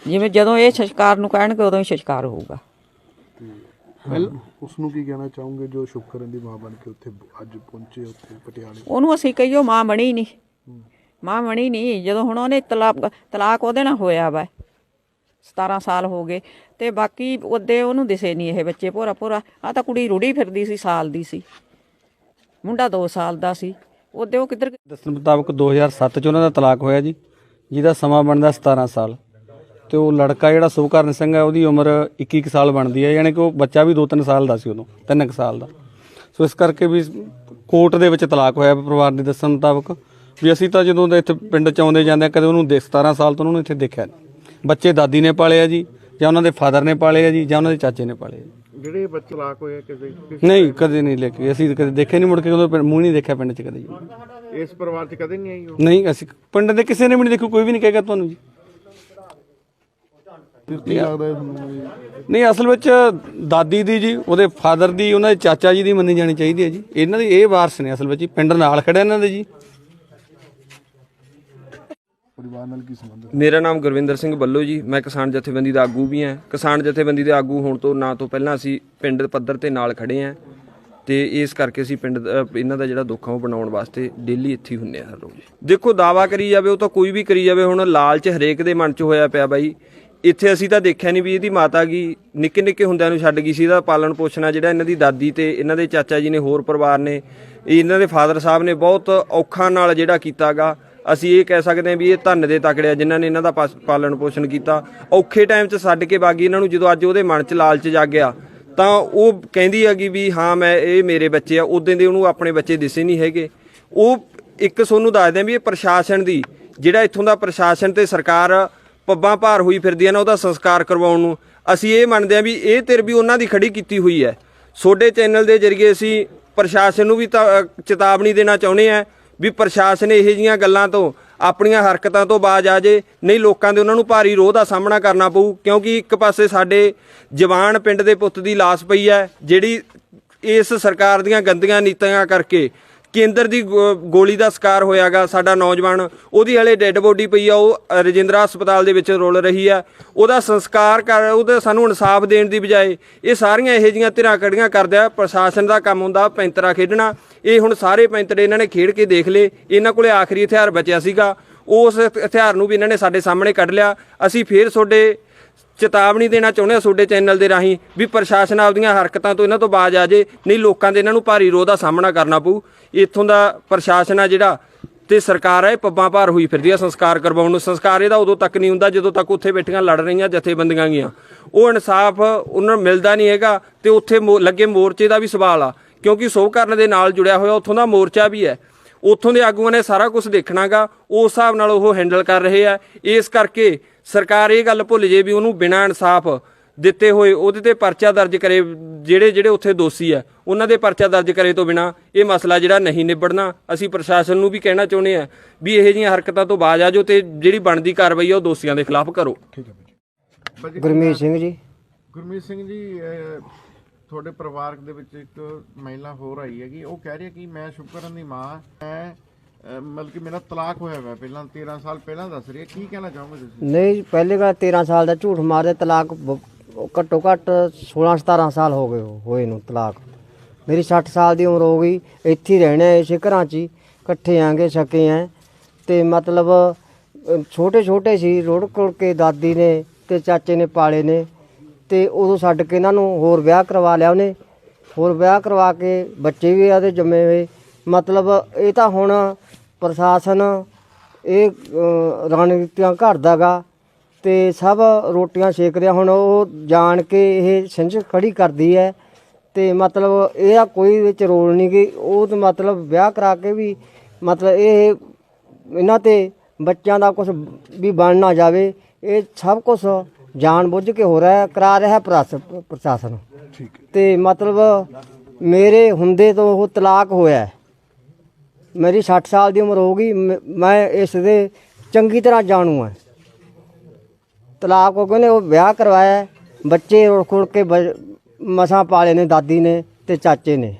S12: ਜਿਵੇਂ ਜਦੋਂ ਇਹ ਸੰਸਕਾਰ ਨੂੰ ਕਹਿਣਗੇ ਉਦੋਂ ਹੀ ਸੰਸਕਾਰ ਹੋਊਗਾ।
S7: ਉਸ ਨੂੰ ਕੀ ਕਹਿਣਾ ਚਾਹੋਗੇ ਜੋ ਸ਼ੁਕਰਨ ਦੀ ਮਾਂ ਬਣ ਕੇ ਉੱਥੇ ਅੱਜ ਪਹੁੰਚੇ ਉੱਥੇ ਪਟਿਆਲੇ?
S12: ਉਹਨੂੰ ਅਸੀਂ ਕਹੀਓ ਮਾਂ ਬਣੀ ਨਹੀਂ ਮਾਂ ਬਣੀ ਨਹੀਂ ਜਦੋਂ ਹੁਣ ਉਹਨੇ ਤਲਾਕ ਤਲਾਕ ਉਹਦੇ ਨਾਲ ਹੋਇਆ ਵਾ। 17 ਸਾਲ ਹੋ ਗਏ ਤੇ ਬਾਕੀ ਉਹਦੇ ਉਹਨੂੰ ਦਿਸੇ ਨਹੀਂ ਇਹ ਬੱਚੇ। ਭੋਰਾ ਭੋਰਾ ਆ ਤਾਂ ਕੁੜੀ ਰੁੜੀ ਫਿਰਦੀ ਸੀ ਸਾਲ ਦੀ ਸੀ। ਮੁੰਡਾ 2 ਸਾਲ ਦਾ ਸੀ। ਉਹਦੇ ਉਹ ਕਿੱਧਰ
S11: ਦੱਸਣ ਮੁਤਾਬਕ 2007 ਚ ਉਹਨਾਂ ਦਾ ਤਲਾਕ ਹੋਇਆ ਜੀ ਜਿਹਦਾ ਸਮਾਂ ਬਣਦਾ 17 ਸਾਲ। ਤੇ ਉਹ ਲੜਕਾ ਜਿਹੜਾ ਸੁਭਕਰਨ ਸਿੰਘ ਹੈ ਉਹਦੀ ਉਮਰ 21 ਕੁ ਸਾਲ ਬਣਦੀ ਹੈ ਯਾਨੀ ਕਿ ਉਹ ਬੱਚਾ ਵੀ 2-3 ਸਾਲ ਦਾ ਸੀ ਉਦੋਂ 3 ਕੁ ਸਾਲ ਦਾ। ਸੋ ਇਸ ਕਰਕੇ ਵੀ ਕੋਰਟ ਦੇ ਵਿੱਚ ਤਲਾਕ ਹੋਇਆ ਪਰਿਵਾਰ ਦੇ ਦੱਸਣ ਮੁਤਾਬਕ ਵੀ ਅਸੀਂ ਤਾਂ ਜਦੋਂ ਇੱਥੇ ਪਿੰਡ ਚ ਆਉਂਦੇ ਜਾਂਦੇ ਹਾਂ, ਕਦੇ ਉਹਨੂੰ ਦੇ 17 ਸਾਲ ਤੋਂ ਉਹਨੂੰ ਇੱਥੇ ਦੇਖਿਆ ਨਹੀਂ। ਬੱਚੇ ਦਾਦੀ ਨੇ ਪਾਲੇ ਆ ਜੀ ਜਾਂ ਉਹਨਾਂ ਦੇ ਫਾਦਰ ਨੇ ਪਾਲੇ ਆ ਜੀ ਜਾਂ ਉਹਨਾਂ ਦੇ ਚਾਚੇ ਨੇ ਪਾਲੇ ਆ ਜੀ।
S9: ਜਿਹੜੇ ਬੱਚੇ ਤਲਾਕ ਹੋਏ ਆ ਕਿਸੇ ਕਿਸੇ-
S11: ਨਹੀਂ ਕਦੇ ਨਹੀਂ ਲੈ ਕੇ ਅਸੀਂ ਕਦੇ ਦੇਖੇ ਨਹੀਂ ਮੁੜ ਕੇ ਪਿੰਡ- ਮੂੰਹ ਨਹੀਂ ਦੇਖਿਆ ਪਿੰਡ ਚ ਕਦੇ ਜੀ।
S9: ਇਸ ਪਰਿਵਾਰ 'ਚ ਕਦੇ ਨਹੀਂ ਆਈ ਉਹ?
S11: ਨਹੀਂ ਅਸੀਂ ਪਿੰਡ ਦੇ ਕਿਸੇ ਨੇ ਵੀ ਨਹੀਂ ਦੇਖੋ ਕੋਈ ਵੀ ਨਹੀਂ ਕਹੇਗਾ ਤੁਹਾਨੂੰ ਜੀ।
S7: ਕੀ ਲੱਗਦਾ ਹੈ ਤੁਹਾਨੂੰ ਵੀ?
S11: ਨਹੀਂ ਅਸਲ ਵਿੱਚ ਦਾਦੀ ਦੀ ਜੀ ਉਹਦੇ ਫਾਦਰ ਦੀ ਉਹਨਾਂ ਦੇ ਚਾਚਾ ਜੀ ਦੀ ਮੰਨੀ ਜਾਣੀ ਚਾਹੀਦੀ ਹੈ ਜੀ। ਇਹਨਾਂ ਦੇ ਇਹ ਵਾਰਸ ਨੇ ਅਸਲ ਵਿੱਚ ਜੀ ਪਿੰਡ ਨਾਲ ਖੜਿਆ ਇਹਨਾਂ ਦੇ ਜੀ।
S7: ਪਰਿਵਾਰ ਨਾਲ ਕੀ ਸੰਬੰਧ ਹੈ?
S13: ਮੇਰਾ ਨਾਮ ਗੁਰਵਿੰਦਰ ਸਿੰਘ ਬੱਲੋ ਜੀ। ਮੈਂ ਕਿਸਾਨ ਜਥੇਬੰਦੀ ਦਾ ਆਗੂ ਵੀ ਹਾਂ। ਕਿਸਾਨ ਜਥੇਬੰਦੀ ਦੇ ਆਗੂ ਹੋਣ ਤੋਂ ਨਾ ਤੋਂ ਪਹਿਲਾਂ ਅਸੀਂ ਪਿੰਡ ਪੱਧਰ ਤੇ ਨਾਲ ਖੜੇ ਹਾਂ ਤੇ ਇਸ ਕਰਕੇ ਅਸੀਂ ਪਿੰਡ ਦਾ- ਇਹਨਾਂ ਦਾ ਜਿਹੜਾ ਦੁੱਖ ਆ ਉਹ ਬਣਾਉਣ ਵਾਸਤੇ ਡੇਲੀ ਇੱਥੇ ਹੀ ਹੁੰਨੇ ਆ ਹਰ ਰੋਜ਼। ਦੇਖੋ ਦਾਵਾ ਕਰੀ ਜਾਵੇ, ਉਹ ਤਾਂ ਕੋਈ ਵੀ ਕਰੀ ਜਾਵੇ, ਹੁਣ ਲਾਲਚ ਹਰੇਕ ਦੇ ਮਨ 'ਚ ਹੋਇਆ ਪਿਆ ਬਾਈ। ਇੱਥੇ ਅਸੀਂ ਤਾਂ ਦੇਖਿਆ ਨਹੀਂ ਵੀ ਇਹਦੀ ਮਾਤਾ ਗੀ ਨਿੱਕੇ ਨਿੱਕੇ ਹੁੰਦਿਆਂ ਨੂੰ ਛੱਡ ਗਈ ਸੀ। ਇਹਦਾ ਪਾਲਣ ਪੋਸ਼ਣਾ ਜਿਹੜਾ ਇਹਨਾਂ ਦੀ ਦਾਦੀ ਤੇ ਇਹਨਾਂ ਦੇ ਚਾਚਾ ਜੀ ਨੇ, ਹੋਰ ਪਰਿਵਾਰ ਨੇ, ਇਹ ਇਹਨਾਂ ਦੇ ਫਾਦਰ ਸਾਹਿਬ ਨੇ ਬਹੁਤ ਔਖਾ ਨਾਲ ਜਿਹੜਾ ਕੀਤਾਗਾ। ਅਸੀਂ ਇਹ ਕਹਿ ਸਕਦੇ ਹਾਂ ਵੀ ਇਹ ਧੰਨ ਦੇ ਤਕੜਿਆ ਜਿਨ੍ਹਾਂ ਨੇ ਇਹਨਾਂ ਦਾ ਪਾਸ- ਪਾਲਣ ਪੋਸ਼ਣ ਕੀਤਾ। ਔਖੇ ਟਾਈਮ 'ਚ ਛੱਡ ਕੇ ਬਾਗੀ ਇਹਨਾਂ ਨੂੰ ਜਦੋਂ ਅੱਜ ਉਹਦੇ ਮਨ 'ਚ ਲਾਲਚ ਜਾਗਿਆ ਤਾਂ ਉਹ ਕਹਿੰਦੀ ਹੈਗੀ ਵੀ ਹਾਂ ਮੈਂ ਇਹ ਮੇਰੇ ਬੱਚੇ ਆ ਉਦੋਂ ਦੇ ਉਹਨੂੰ ਆਪਣੇ ਬੱਚੇ ਦਿਸੇ ਨਹੀਂ ਹੈਗੇ। ਉਹ ਇੱਕ ਤੁਹਾਨੂੰ ਦੱਸ ਦਿਆਂ ਵੀ ਇਹ ਪ੍ਰਸ਼ਾਸਨ ਦੀ ਜਿਹੜਾ ਇੱਥੋਂ ਦਾ ਪ੍ਰਸ਼ਾਸਨ ਤੇ ਸਰਕਾਰ ਪੱਬਾਂ ਭਾਰ ਹੋਈ ਫਿਰਦੀਆਂ ਨੇ ਉਹਦਾ ਸੰਸਕਾਰ ਕਰਵਾਉਣ ਨੂੰ। ਅਸੀਂ ਇਹ ਮੰਨਦੇ ਹਾਂ ਵੀ ਇਹ ਧਿਰ ਵੀ ਉਹਨਾਂ ਦੀ ਖੜੀ ਕੀਤੀ ਹੋਈ ਹੈ। ਛੋਡੇ ਚੈਨਲ ਦੇ ਜ਼ਰੀਏ ਅਸੀਂ ਪ੍ਰਸ਼ਾਸਨ ਨੂੰ ਵੀ ਤਾਂ ਅ, ਚੇਤਾਵਨੀ ਦੇਣਾ ਚਾਹੁੰਦੇ ਹਾਂ। ਵੀ ਪ੍ਰਸ਼ਾਸਨ ਇਹੋ ਜੀਆਂ ਗੱਲਾਂ ਤੋਂ, ਆਪਣੀਆਂ ਹਰਕਤਾਂ ਤੋਂ ਬਾਜ ਆ ਜੇ, ਨਹੀਂ ਲੋਕਾਂ ਦੇ ਉਹਨਾਂ ਨੂੰ ਭਾਰੀ ਰੋਹ ਦਾ ਸਾਹਮਣਾ ਕਰਨਾ ਪਊ, ਕਿਉਂਕਿ ਇੱਕ ਪਾਸੇ ਸਾਡੇ ਜਵਾਨ ਪਿੰਡ ਦੇ ਪੁੱਤ ਦੀ ਲਾਸ਼ ਪਈ ਹੈ, ਜਿਹੜੀ ਇਸ ਸਰਕਾਰ ਦੀਆਂ ਗੰਦੀਆਂ ਨੀਤੀਆਂ ਕਰਕੇ ਕੇਂਦਰ ਦੀ ਗੋ- ਗੋਲੀ ਦਾ ਸ਼ਿਕਾਰ ਹੋਇਆਗਾ, ਸਾਡਾ ਨੌਜਵਾਨ, ਉਹਦੀ ਹਲੇ ਡੈੱਡ ਬੋਡੀ ਪਈ ਆ, ਉਹ ਰਜਿੰਦਰਾ ਹਸਪਤਾਲ ਦੇ ਵਿੱਚ ਰੁਲ ਰਹੀ ਆ। ਉਹਦਾ ਸੰਸਕਾਰ ਕਰ, ਉਹਦੇ ਸਾਨੂੰ ਇਨਸਾਫ ਦੇਣ ਦੀ ਬਜਾਏ ਇਹ ਸਾਰੀਆਂ ਇਹੋ ਜੀਆਂ ਧਿਰਾਂ ਕੜੀਆਂ ਕਰਦਿਆ ਪ੍ਰਸ਼ਾਸਨ ਦਾ ਕੰਮ ਹੁੰਦਾ, ਪੈਂਤਰਾ ਖੇਡਣਾ। ਇਹ ਹੁਣ ਸਾਰੇ ਪੈਂਤਰੇ ਇਹਨਾਂ ਨੇ ਖੇਡ ਕੇ ਦੇਖ ਲਏ। ਇਹਨਾਂ ਕੋਲੇ ਆਖਰੀ ਹਥਿਆਰ ਬਚਿਆ ਸੀਗਾ। ਉਸ ਹਥਿਆਰ ਨੂੰ ਵੀ ਇਹਨਾਂ ਨੇ ਸਾਡੇ ਸਾਹਮਣੇ ਕੱਢ ਲਿਆ। ਅਸੀਂ ਫੇਰ ਤੁਹਾਡੇ ਚੇਤਾਵਨੀ ਦੇਣਾ ਚਾਹੁੰਦੇ ਆ ਤੁਹਾਡੇ ਚੈਨਲ ਦੇ ਰਾਹੀਂ ਵੀ ਪ੍ਰਸ਼ਾਸਨ ਆਪਦੀਆਂ ਹਰਕਤਾਂ ਤੋਂ ਇਹਨਾਂ ਤੋਂ ਬਾਜ ਆ ਜੇ, ਨਹੀਂ ਲੋਕਾਂ ਦੇ ਇਹਨਾਂ ਨੂੰ ਭਾਰੀ ਰੋਹ ਦਾ ਸਾਹਮਣਾ ਕਰਨਾ ਪਊ। ਇੱਥੋਂ ਦਾ ਪ੍ਰਸ਼ਾਸਨ ਆ ਜਿਹੜਾ ਤੇ ਸਰਕਾਰ ਹੈ ਪੱਬਾਂ ਭਾਰ ਹੋਈ ਫਿਰਦੀ ਆ ਸੰਸਕਾਰ ਕਰਵਾਉਣ ਨੂੰ। ਸੰਸਕਾਰ ਇਹਦਾ ਉਦੋਂ ਤੱਕ ਨਹੀਂ ਹੁੰਦਾ ਜਦੋਂ ਤੱਕ ਉੱਥੇ ਬੈਠੀਆਂ ਲੜ ਰਹੀਆਂ ਜਥੇਬੰਦੀਆਂ ਗੀਆਂ। ਉਹ ਇਨਸਾਫ ਉਹਨਾਂ ਨੂੰ ਮਿਲਦਾ ਨਹੀਂ ਹੈਗਾ ਤੇ ਉੱਥੇ ਮੋ- ਲੱਗੇ ਮੋਰਚੇ ਦਾ ਵੀ ਸਵਾਲ ਆ। ਕਿਉਂਕਿ ਸੋਭਕਰਨ ਦੇ ਨਾਲ ਜੁੜਿਆ ਹੋਇਆ ਉੱਥੋਂ ਦਾ ਮੋਰਚਾ ਵੀ ਹੈ। ਉੱਥੋਂ ਦੇ ਆਗੂਆਂ ਨੇ ਸਾਰਾ ਕੁਝ ਦੇਖਣਾਗਾ, ਉਸ ਹਿਸਾਬ ਨਾਲ ਉਹ ਹੈਂਡਲ ਕਰ ਰਹੇ ਆ। ਇਸ ਕਰਕੇ ਸਰਕਾਰ ਇਹ ਗੱਲ ਭੁੱਲ ਜੇ ਵੀ ਉਹਨੂੰ ਬਿਨਾਂ ਇਨਸਾਫ ਦਿੱਤੇ ਹੋਏ ਉਹਦੇ ਤੇ ਪਰਚਾ ਦਰਜ ਕਰੇ ਜਿਹੜੇ ਜਿਹੜੇ ਉੱਥੇ ਦੋਸ਼ੀ ਆ ਉਹਨਾਂ ਦੇ ਪਰਚਾ ਦਰਜ ਕਰੇ ਤੋਂ ਬਿਨਾ ਇਹ ਮਸਲਾ ਜਿਹੜਾ ਨਹੀਂ ਨਿਬੜਨਾ। ਅਸੀਂ ਪ੍ਰਸ਼ਾਸਨ ਨੂੰ ਵੀ ਕਹਿਣਾ ਚਾਹੁੰਦੇ ਆ ਵੀ ਇਹੋ ਜਿਹੀਆਂ ਹਰਕਤਾਂ ਤੋਂ ਬਾਜ ਆ ਜਾਓ ਤੇ ਜਿਹੜੀ ਬਣਦੀ ਕਾਰਵਾਈ ਆ ਉਹ ਦੋਸ਼ੀਆਂ ਦੇ ਖਿਲਾਫ ਕਰੋ।
S9: ਭਾਜੀ,
S10: ਗੁਰਮੀਤ ਸਿੰਘ ਜੀ।
S9: ਗੁਰਮੀਤ ਸਿੰਘ ਜੀ ਤੁਹਾਡੇ ਪਰਿਵਾਰ ਦੇ ਵਿੱਚ ਇੱਕ ਮਹਿਲਾ ਹੋਰ ਆਈ ਹੈਗੀ। ਉਹ ਕਹਿ ਰਹੀ ਹੈ ਕਿ ਮੈਂ ਸ਼ੁਕਰਨ ਦੀ ਮਾਂ ਮੈਂ ਮਤਲਬ ਕਿ ਮੇਰਾ ਤਲਾਕ ਹੋਇਆ ਹੋਇਆ ਪਹਿਲਾਂ 13 ਸਾਲ ਪਹਿਲਾਂ ਦੱਸ ਰਹੀ ਹੈ। ਕੀ ਕਹਿਣਾ ਚਾਹੋਗੇ ਤੁਸੀਂ?
S10: ਨਹੀਂ ਪਹਿਲੇ ਗੱਲ 13 ਸਾਲ ਦਾ ਝੂਠ ਮਾਰਦੇ ਤਲਾਕ ਬ- ਘੱਟੋ ਘੱਟ 16 17 ਸਾਲ ਹੋ ਗਏ ਹੋਏ ਨੂੰ ਤਲਾਕ। ਮੇਰੀ 60 ਸਾਲ ਦੀ ਉਮਰ ਹੋ ਗਈ ਇੱਥੇ ਹੀ ਰਹਿਣਾ ਹੈ, ਇਸੇ ਘਰਾਂ 'ਚ ਹੀ ਇਕੱਠੇ ਆਂਗੇ ਸਕੇ ਆਂ। ਤੇ ਮਤਲਬ ਛੋਟੇ ਛੋਟੇ ਸੀ ਰੋੜ ਕੋਲ ਕੇ ਦਾਦੀ ਨੇ ਤੇ ਚਾਚੇ ਨੇ ਪਾਲੇ ਨੇ। ਤੇ ਉਦੋਂ ਛੱਡ ਕੇ ਇਹਨਾਂ ਨੂੰ ਹੋਰ ਵਿਆਹ ਕਰਵਾ ਲਿਆ ਉਹਨੇ। ਹੋਰ ਵਿਆਹ ਕਰਵਾ ਕੇ ਬੱਚੇ ਵੀ ਆਦੇ ਜੰਮੇ ਹੋਏ। ਮਤਲਬ ਇਹ ਤਾਂ ਹੁਣ ਪ੍ਰਸ਼ਾਸਨ ਇਹ ਰਣਨੀਤੀਆਂ ਘੜਦਾਗਾ ਤੇ ਸਭ ਰੋਟੀਆਂ ਸੇਕਦੇ ਆ। ਹੁਣ ਉਹ ਜਾਣ ਕੇ ਇਹ ਸਿੰਝ ਖੜੀ ਕਰਦੀ ਹੈ ਤੇ ਮਤਲਬ ਇਹਦਾ ਕੋਈ ਵਿੱਚ ਰੋਲ ਨਹੀਂ ਕਿ ਉਹ ਤਾਂ ਮਤਲਬ ਵਿਆਹ ਕਰਾ ਕੇ ਵੀ ਮਤਲਬ ਇਹ ਇਹਨਾਂ ਤੇ ਬੱਚਿਆਂ ਦਾ ਕੁਝ ਵੀ ਬਣ ਨਾ ਜਾਵੇ ਇਹ ਸਭ ਕੁਝ ਜਾਣ ਬੁੱਝ ਕੇ ਹੋ ਰਿਹਾ ਹੈ, ਕਰਾ ਰਿਹਾ ਹੈ ਪ੍ਰਸ਼ਾਸ- ਪ੍ਰਸ਼ਾਸਨ ਤੇ ਮਤਲਬ ਮੇਰੇ ਹੁੰਦੇ ਤੋਂ ਉਹ ਤਲਾਕ ਹੋਇਆ। ਮੇਰੀ 60 ਸਾਲ ਦੀ ਉਮਰ ਹੋ ਗਈ ਮ- ਮੈਂ ਇਸ ਦੇ ਚੰਗੀ ਤਰ੍ਹਾਂ ਜਾਣੂ ਹਾਂ। ਤਲਾਕ ਹੋ ਗਏ ਨੇ ਉਹ ਵਿਆਹ ਕਰਵਾਇਆ ਹੈ, ਬੱਚੇ ਰੁੜ ਖੁੜ ਕੇ ਬ- ਮਸਾਂ ਪਾਲੇ ਨੇ ਦਾਦੀ ਨੇ ਤੇ ਚਾਚੇ ਨੇ।